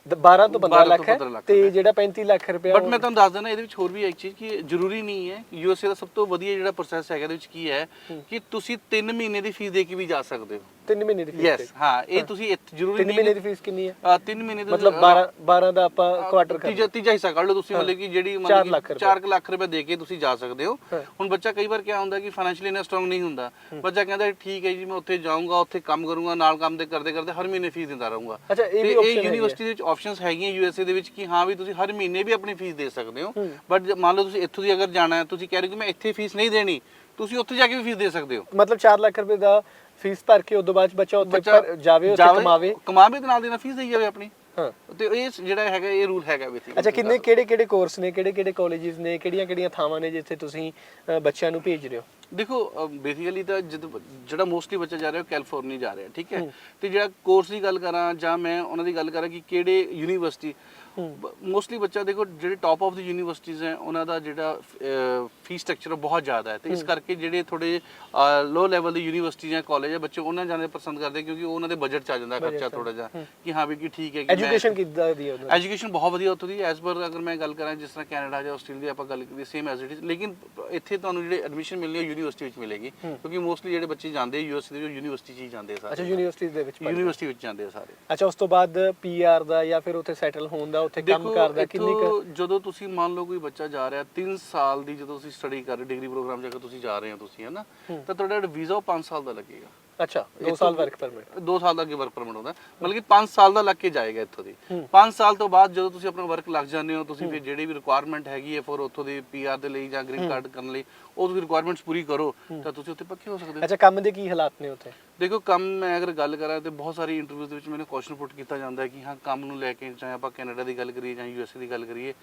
ਦ- 12 ਤੋਂ 15 12 ਤੋਂ ਲੱਖ ਹੈ 15 ਲੱਖ ਤੇ। ਜਿਹੜਾ 35 ਲੱਖ ਰੁਪਇਆ ਬਟ ਮੈਂ ਤੁਹਾਨੂੰ ਦੱਸ ਦਿੰਦਾ ਇਹਦੇ ਵਿੱਚ ਹੋਰ ਵੀ ਇੱਕ ਚੀਜ਼ ਕਿ ਜ਼ਰੂਰੀ ਨਹੀਂ ਹੈ। ਯੂਐਸਏ ਦਾ ਸਭ ਤੋਂ ਵਧੀਆ ਜਿਹੜਾ ਪ੍ਰੋਸੈਸ ਹੈਗਾ ਇਹਦੇ ਵਿੱਚ ਕੀ ਹੈ ਕਿ ਤੁਸੀਂ 3 ਮਹੀਨੇ ਦੀ ਫੀਸ ਦੇ ਕੇ ਵੀ ਜਾ ਸਕਦੇ ਹੋ। 3 ਮਹੀਨੇ ਦੀ ਫੀਸ ਯੈਸ ਹਾਂ ਇਹ ਤੁਸੀਂ ਇੱਥੇ ਜ਼ਰੂਰੀ 3 ਨਹੀਂ ਮਹੀਨੇ ਦੀ ਫੀਸ ਕਿੰਨੀ ਹੈ 3 ਮਹੀਨੇ ਦੀ ਮਤਲਬ 12 12 ਦਾ ਆਪਾਂ ਕੁਆਟਰ ਕਰ ਤੀਜਾ ਤੀਜਾ ਹਿੱਸਾ ਕੱਢ ਲਓ ਤੁਸੀਂ ਮਤਲਬ ਕਿ ਜਿਹੜੀ ਮਤਲਬ ਲੱਖ ਕਿ ਰੁਪਏ। 4 ਲੱਖ ਰੁਪਏ ਦੇ ਕੇ ਤੁਸੀਂ ਜਾ ਸਕਦੇ ਹੋ। ਹੁਣ ਬੱਚਾ ਕਈ ਵਾਰ ਕਿਆ ਹੁੰਦਾ ਕਿ ਫਾਈਨੈਂਸ਼ੀਅਲੀ ਇਨਾ ਸਟਰੋਂਗ ਨਹੀਂ ਹੁੰਦਾ। ਬੱਚਾ ਕਹਿੰਦਾ ਠੀਕ ਹੈ ਜੀ ਮੈਂ ਉੱਥੇ ਜਾਊਂਗਾ ਉੱਥੇ ਕੰਮ ਕਰੂੰਗਾ ਨਾਲ ਕੰਮ ਦੇ ਕਰਦੇ ਕਰਦੇ ਹਰ ਮਹੀਨੇ ਫੀਸ ਦਿੰਦਾ ਰਹੂੰਗਾ। ਅੱਛਾ ਇਹ ਤੇ ਵੀ ਇਹ ਆਪਸ਼ਨ ਹੈ ਯੂਨੀਵਰਸਿਟੀ ਦੇ ਵਿੱਚ ਆਪਸ਼ਨਸ ਹੈਗੀਆਂ ਯੂਐਸਏ ਦੇ ਵਿੱਚ ਕਿ ਹਾਂ ਵੀ ਤੁਸੀਂ ਹਰ ਮਹੀਨੇ ਵੀ ਆਪਣੀ ਫੀਸ ਦੇ ਸਕਦੇ ਹੂੰ। ਬਟ ਮੰਨ ਲਓ ਤੁਸੀਂ ਇੱਥੋਂ ਦੀ ਅਗਰ ਜਾਣਾ ਹੈ ਤੁਸੀਂ ਕਹਿ ਰਹੇ ਹੋ ਕਿ ਮੈਂ ਇੱਥੇ ਫੀਸ ਨਹੀਂ ਦੇਣੀ ਤੁਸੀਂ ਉੱਥੇ ਜਾ ਕੇ ਵੀ ਫੀਸ ਦੇ ਸਕਦੇ ਹੋ। ਮਤਲਬ 4 ਲੱਖ ਰੁਪਏ ਦਾ ਫੀਸ ਭਰ ਕੇ ਉਦੋਂ ਬਾਅਦ ਬੱਚਾ ਉੱਥੇ ਜਾਵੇ ਉੱਥੇ ਕਮਾਵੇ। ਕਮਾਵੇ ਤੇ ਨਾਲ ਦੇ ਨਾਲ ਫੀਸ ਦੇਈ ਜਾਵੇ ਆਪਣੀ। ਹਾਂ। ਤੇ ਇਹ ਜਿਹੜਾ ਹੈਗਾ ਇਹ ਰੂਲ ਹੈਗਾ ਬੇਸਿਕਲੀ ਅੱਛਾ ਕਿੰਨੇ ਕਿਹੜੇ ਕਿਹੜੇ ਕੋਰਸ ਨੇ ਕਿਹੜੇ ਕਿਹੜੇ ਕਾਲਜਸ ਨੇ ਕਿਹੜੀਆਂ ਕਿਹੜੀਆਂ ਥਾਵਾਂ ਨੇ ਜਿੱਥੇ ਤੁਸੀਂ ਬੱਚਿਆਂ ਨੂੰ ਭੇਜ ਰਹੇ ਹੋ? ਦੇਖੋ ਬੇਸਿਕਲੀ ਤਾਂ ਜਿਹੜਾ ਮੋਸਟਲੀ ਬੱਚਾ ਜਾ ਰਿਹਾ ਉਹ ਕੈਲੀਫੋਰਨੀਆ ਜਾ ਰਿਹਾ ਠੀਕ ਹੈ? ਤੇ ਜਿਹੜਾ ਕੋਰਸ ਦੀ ਗੱਲ ਕਰਾਂ ਜਾਂ ਮੈਂ ਉਹਨਾਂ ਦੀ ਗੱਲ ਕਰਾਂ ਕਿ ਕਿਹੜੇ ਯੂਨੀਵਰਸਿਟੀ ਮੋਸਟਲੀ ਬੱਚਾ ਦੇਖੋ ਜਿਹੜੇ ਟਾਪ ਆਫ ਦੀ ਯੂਨੀਵਰਸਿਟੀਆਂ ਹੈ ਉਹਨਾਂ ਦਾ ਜਿਹੜਾ ਫੀਸ ਸਟਰਕਚਰ ਬਹੁਤ ਜ਼ਿਆਦਾ ਹੈ। ਤੇ ਇਸ ਕਰਕੇ ਜਿਹੜੇ ਥੋੜੇ ਲੋ ਲੈਵਲ ਦੀ ਯੂਨੀਵਰਸਿਟੀਆਂ ਜਾਂ ਕਾਲਜ ਹੈ ਬੱਚੇ ਉਹਨਾਂ ਜਾਣੇ ਪਸੰਦ ਕਰਦੇ ਕਿਉਂਕਿ ਉਹ ਉਹਨਾਂ ਦੇ ਬਜਟ ਚ ਆ ਜਾਂਦਾ ਖਰਚਾ ਥੋੜਾ ਜਿਹਾ ਕਿ ਹਾਂ ਵੀ ਕਿ ਠੀਕ ਹੈ ਕਿ ਐਜੂਕੇਸ਼ਨ ਕਿੱਦਾਂ ਦੀ ਹੈ? ਐਜੂਕੇਸ਼ਨ ਬਹੁਤ ਵਧੀਆ ਉੱਥੋਂ ਦੀ ਐਸ ਪਰ ਅਗਰ ਮੈਂ ਗੱਲ ਕਰਾਂ ਜਿਸ ਤਰ੍ਹਾਂ ਕੈਨੇਡਾ ਜਾਂ ਆਸਟ੍ਰੇਲੀਆ ਆਪਾਂ ਗੱਲ ਕਰੀਏ ਸੇਮ ਐਜ਼ ਇਟ ਇਜ਼ ਲੇਕਿਨ ਇੱਥੇ ਤੁਹਾਨੂੰ ਜਿਹੜੇ ਐਡਮਿਸ਼ਨ ਮਿਲਣੀ ਹੈ ਯੂਨੀਵਰਸਿਟੀ ਵਿੱਚ ਮਿਲੇਗੀ। ਕਿਉਂਕਿ ਮੋਸਟਲੀ ਜਿਹੜੇ ਬੱਚੇ ਜਾਂਦੇ ਯੂਐਸ ਦੇ ਯੂਨੀਵਰਸਿਟੀ 'ਚ ਹੀ ਜਾਂਦੇ ਆ ਅੱਛਾ ਸਾਰੇ ਯੂਨੀਵਰਸਿਟੀਜ਼ ਦੇ ਵਿੱਚ। ਯੂਨੀਵਰਸਿਟੀ ਵਿੱਚ ਜਾਂਦੇ ਸਾਰੇ। ਅੱਛਾ ਉਸ ਤੋਂ ਬਾਅਦ ਪੀਆਰ ਦਾ ਜਾਂ ਫਿਰ ਉੱਥੇ ਸੈਟਲ ਹੋਣ ਦਾ ਉੱਥੇ ਕੰਮ ਕਰਦਾ ਕਿੰਨੀ ਕੁ ਜਦੋਂ ਤੁਸੀਂ ਮੰਨ ਲਓ ਕੋਈ ਬੱਚਾ ਜਾ ਰਿਹਾ 3 ਸਾਲ ਦੀ ਜਦੋਂ ਤੁਸੀਂ ਸਟੱਡੀ ਕਰ ਰਹੇ ਡਿਗਰੀ ਪ੍ਰੋਗਰਾਮ ਜਾ ਕੇ ਤੁਸੀਂ ਜਾ ਰਹੇ ਹੋ ਤੁਸੀਂ ਹੈ। ਨਾ ਤਾਂ ਤੁਹਾਡਾ ਵੀਜ਼ਾ ਉਹ 5 ਸਾਲ ਦਾ ਲੱਗੇਗਾ। ਅੱਛਾ 2 ਸਾਲ ਵਰਕ ਪਰਮਿਟ 2 ਸਾਲ ਦਾ ਅੱਗੇ ਵਰਕ ਪਰਮਿਟ ਹੁੰਦਾ। ਮਤਲਬ ਕਿ 5 ਸਾਲ ਦਾ ਲੱਗ ਕੇ ਜਾਏਗਾ ਇੱਥੋਂ ਦੀ। ਹੂੰ। 5 ਸਾਲ ਤੋਂ ਬਾਅਦ ਜਦੋਂ ਤੁਸੀਂ ਆਪਣਾ ਵਰਕ ਲੱਗ ਜਾਂਦੇ ਹੋ ਤੁਸੀਂ ਫਿਰ ਜਿਹੜੀ ਵੀ ਰਿਕੁਆਇਰਮੈਂਟ ਹੈਗੀ ਹੈ ਫॉर ਉੱਥੋਂ ਦੀ ਪੀਆਰ ਦੇ ਲਈ ਜਾਂ ਗ੍ਰੀਨ ਕਾਰਡ ਕਰਨ ਲਈ ਉਹ ਤੁਸੀਂ ਰਿਕੁਆਇਰਮੈਂਟਸ ਪੂਰੀ ਕਰੋ ਤਾਂ ਤੁਸੀਂ ਉੱਥੇ ਪੱਕੇ ਹੋ ਸਕਦੇ ਹੋ। ਅੱਛਾ ਕੰਮ ਦੇ ਕੀ ਹਾਲਾਤ ਨੇ ਉੱਥੇ? ਦੇਖੋ ਕੰਮ ਮੈਂ ਅਗਰ ਗੱਲ ਕਰਾਂ ਤੇ ਬਹੁਤ ਸਾਰੀ ਇੰਟਰਵਿਊਜ਼ ਦੇ ਵਿੱਚ ਮੈਨੂੰ ਕੁਐਸਚਨ ਪੁੱਟ ਕੀਤਾ ਜਾਂਦਾ ਹੈ ਕਿ ਹਾਂ ਕੰਮ ਨੂੰ ਲੈ ਕੇ ਚਾਹੇ ਆਪਾਂ ਕੈਨੇਡਾ ਦੀ ਗੱਲ ਕਰੀਏ ਜਾਂ ਯੂਐਸਏ ਦੀ ਗੱਲ ਕਰੀਏ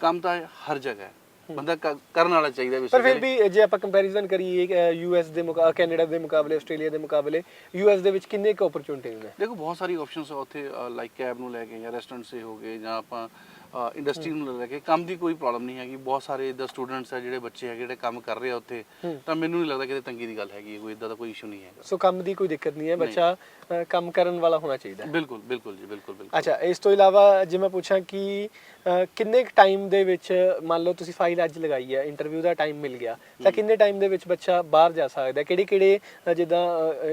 ਕੰਮ ਤਾਂ ਹਰ ਜਗ੍ਹਾ ਹੈ। ਬੰਦਾ ਕ- ਕਰਨ ਵਾਲਾ ਚਾਹੀਦਾ ਪਰ ਫਿਰ। ਵੀ ਜੇ ਆਪਾਂ ਕੰਪੈਰੀਜ਼ਨ ਕਰੀਏ ਯੂਐਸ ਦੇ ਮੁਕਾ ਕੈਨੇਡਾ ਦੇ ਮੁਕਾਬਲੇ ਆਸਟ੍ਰੇਲੀਆ ਦੇ ਮੁਕਾਬਲੇ ਯੂਐਸ ਦੇ ਵਿੱਚ ਕਿੰਨੇ ਕੁ ਓਪਰਚੁਨਿਟੀਜ਼ ਨੇ ਦੇਖੋ ਬਹੁਤ ਸਾਰੀ ਆਪਸ਼ਨਸ ਆ ਉੱਥੇ ਲਾਈਕ ਕੈਬ ਨੂੰ ਲੈ ਕੇ ਜਾਂ ਰੈਸਟੋਰੈਂਟ ਸੇ ਹੋ ਗਏ ਜਾਂ ਆਪਾਂ ਇੰਡਸਟਰੀ ਨੂੰ ਲੈ ਕੇ ਕੰਮ ਦੀ ਕੋਈ ਪ੍ਰੋਬਲਮ ਨਹੀਂ ਹੈਗੀ। ਬਹੁਤ ਸਾਰੇ ਇਦਾਂ ਸਟੂਡੈਂਟਸ ਆ ਜਿਹੜੇ ਬੱਚੇ ਹੈਗੇ ਜਿਹੜੇ ਕੰਮ ਕਰ ਰਹੇ ਆ ਉੱਥੇ। ਹੂੰ। ਤਾਂ ਮੈਨੂੰ ਨਹੀਂ ਲੱਗਦਾ ਕਿ ਤੰਗੀ ਦੀ ਗੱਲ ਹੈਗੀ ਹੈ, ਕੋਈ ਇਦਾਂ ਦਾ ਕੋਈ ਇਸ਼ੂ ਨਹੀਂ ਹੈਗਾ। ਸੋ ਕੰਮ ਦੀ ਕੋਈ ਦਿੱਕਤ ਨਹੀਂ ਹੈ ਬੱਚਾ ਅ, ਕੰਮ ਕਰਨ ਵਾਲਾ ਹੋਣਾ ਚਾਹੀਦਾ ਹੈ। ਬਿਲਕੁਲ ਬਿਲਕੁਲ ਜੀ ਬਿਲਕੁਲ ਬਿਲਕੁਲ। ਅੱਛਾ ਇਸ ਤੋਂ ਇਲਾਵਾ ਜੇ ਮੈਂ ਪੁੱਛਾਂ ਕਿ ਅ, ਕਿੰਨੇ ਟਾਈਮ ਦੇ ਵਿੱਚ ਮੰਨ ਲਓ ਤੁਸੀਂ ਫਾਈਲ ਅੱਜ ਲਗਾਈ ਹੈ ਇੰਟਰਵਿਊ ਦਾ ਟਾਈਮ ਮਿਲ ਗਿਆ ਤਾਂ ਕਿੰਨੇ ਟਾਈਮ ਦੇ ਵਿੱਚ ਬੱਚਾ ਬਾਹਰ ਜਾ ਸਕਦਾ ਕਿਹੜੇ ਕਿਹੜੇ ਜਿੱਦਾਂ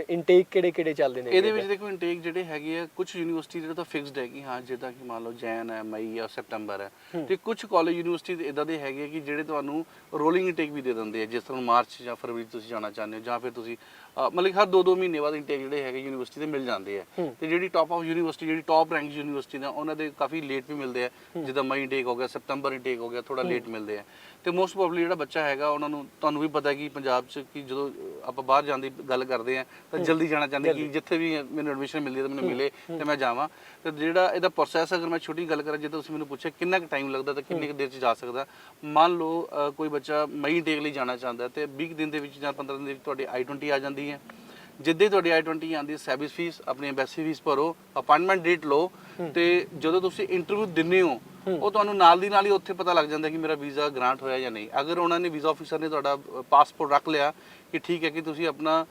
ਇਨਟੇਕ ਕਿਹੜੇ ਕਿਹੜੇ ਚੱਲਦੇ ਨੇ? ਇਹਦੇ ਵਿੱਚ ਦੇਖੋ ਇਨਟੇਕ ਜਿਹੜੇ ਹੈਗੇ ਆ ਕੁਝ ਯੂਨੀਵਰਸਿਟੀ ਜਿਹੜੇ ਤਾਂ ਫਿਕਸਡ ਹੈ ਕਿ ਹਾਂ ਜਿੱਦਾਂ ਕਿ ਮੰਨ ਲਓ ਜੈਨ ਹੈ ਮਈ ਜਾਂ ਸਪਟੈਂਬਰ ਹੈ। ਤੇ ਕੁਝ ਕਾਲਜ ਯੂਨੀਵਰਸਿਟੀ ਇਦਾਂ ਦੇ ਹੈਗੇ ਆ ਕਿ ਜਿਹੜੇ ਤੁਹਾਨੂੰ ਰੋਲਿੰਗ ਇਨਟੇਕ ਵੀ ਦੇ ਦਿੰਦੇ ਆ ਜਿਸ ਤਰ੍ਹਾਂ ਮਾਰਚ ਜਾਂ ਫਰਵਰੀ 'ਚ ਤੁਸੀਂ ਜਾਣਾ ਚਾਹੁੰਦੇ ਹੋ ਜਾਂ ਫਿਰ ਤੁਸੀਂ ਮਤਲਬ ਕਿ ਹਰ 2-2 ਮਹੀਨੇ ਬਾਅਦ ਇੰਟੇਕ ਜਿਹੜੇ ਹੈਗੇ ਯੂਨੀਵਰਸਿਟੀ ਦੇ ਮਿਲ ਜਾਂਦੇ ਆ। ਤੇ ਜਿਹੜੀ ਟਾਪ ਆਫ ਯੂਨੀਵਰਸਿਟੀ ਜਿਹੜੀ ਟਾਪ ਰੈਂਕ ਯੂਨੀਵਰਸਿਟੀ ਨੇ ਉਹਨਾਂ ਦੇ ਕਾਫੀ ਲੇਟ ਵੀ ਮਿਲਦੇ ਆ। ਜਿੱਦਾਂ ਮਈ ਇੰਟੇਕ ਹੋ ਗਿਆ ਸਤੰਬਰ ਇੰਟੇਕ ਹੋ ਗਿਆ ਥੋੜਾ ਲੇਟ ਮਿਲਦੇ ਆ। ਤੇ ਮੋਸਟ ਪ੍ਰੋਬਬਲੀ ਜਿਹੜਾ ਬੱਚਾ ਹੈਗਾ ਉਹਨਾਂ ਨੂੰ ਤੁਹਾਨੂੰ ਵੀ ਪਤਾ ਕਿ ਪੰਜਾਬ 'ਚ ਕਿ ਜਦੋਂ ਆਪਾਂ ਬਾਹਰ ਜਾਣ ਦੀ ਗੱਲ ਕਰਦੇ ਆ ਤਾਂ ਜਲਦੀ ਜਾਣਾ ਚਾਹੁੰਦੇ ਕਿ ਜਿੱਥੇ ਵੀ ਮੈਨੂੰ ਐਡਮਿਸ਼ਨ ਮਿਲਦੀ ਹੈ ਤਾਂ ਮੈਨੂੰ ਮਿਲੇ ਤੇ ਮੈਂ ਜਾਵਾਂ। ਤੇ ਜਿਹੜਾ ਇਹਦਾ ਪ੍ਰੋਸੈਸ ਅਗਰ ਮੈਂ ਛੋਟੀ ਗੱਲ ਕਰਾਂ ਜੇ ਤੁਸੀਂ ਮੈਨੂੰ ਪੁੱਛਿਆ ਕਿੰਨਾ ਕੁ ਟਾਈਮ ਲੱਗਦਾ ਤਾਂ ਕਿੰਨੀ ਕੁ ਦੇਰ 'ਚ ਜਾ ਸਕਦਾ। ਮੰਨ ਲਓ ਕੋਈ ਬੱਚਾ ਮਈ ਇੰਟੇਕ ਲਈ ਜਾਣਾ ਚਾਹੁੰਦਾ ਹੈ ਤੇ 20 ਦਿਨ ਦੇ ਵਿੱਚ ਜਾਂ 15 ਦਿਨ ਦੇ ਵਿੱਚ ਤੁਹਾਡੀ I20 ਆ ਜਾਂਦੀ ਹੈ। ਜਿੱਦੇ ਤੁਹਾਡੀ I20 ਆਂਦੀ ਹੈ ਫੀਸ ਆਪਣੀ ਐਮਬੈਸੀ ਫੀਸ ਭਰੋ ਅਪਾਇੰਟਮੈਂਟ ਡੇਟ ਲਓ, ਤੇ ਜਦੋਂ ਤੁਸੀਂ ਇੰਟਰਵਿਊ ਦਿੰਦੇ ਹੋ, ਉਹ ਤੁਹਾਨੂੰ ਨਾਲ ਦੀ ਨਾਲ ਹੀ ਉੱਥੇ ਪਤਾ ਲੱਗ ਜਾਂਦਾ ਕਿ ਮੇਰਾ ਵੀਜ਼ਾ ਗ੍ਰਾਂਟ ਹੋਇਆ ਜਾਂ ਨਹੀਂ। ਅਗਰ ਉਹਨਾਂ ਨੇ ਵੀਜ਼ਾ ਆਫੀਸਰ ਨੇ ਤੁਹਾਡਾ ਪਾਸਪੋਰਟ ਰੱਖ ਲਿਆ ਕਿ ਠੀਕ ਹੈ ਕਿ ਤੁਸੀਂ ਆਪਣਾ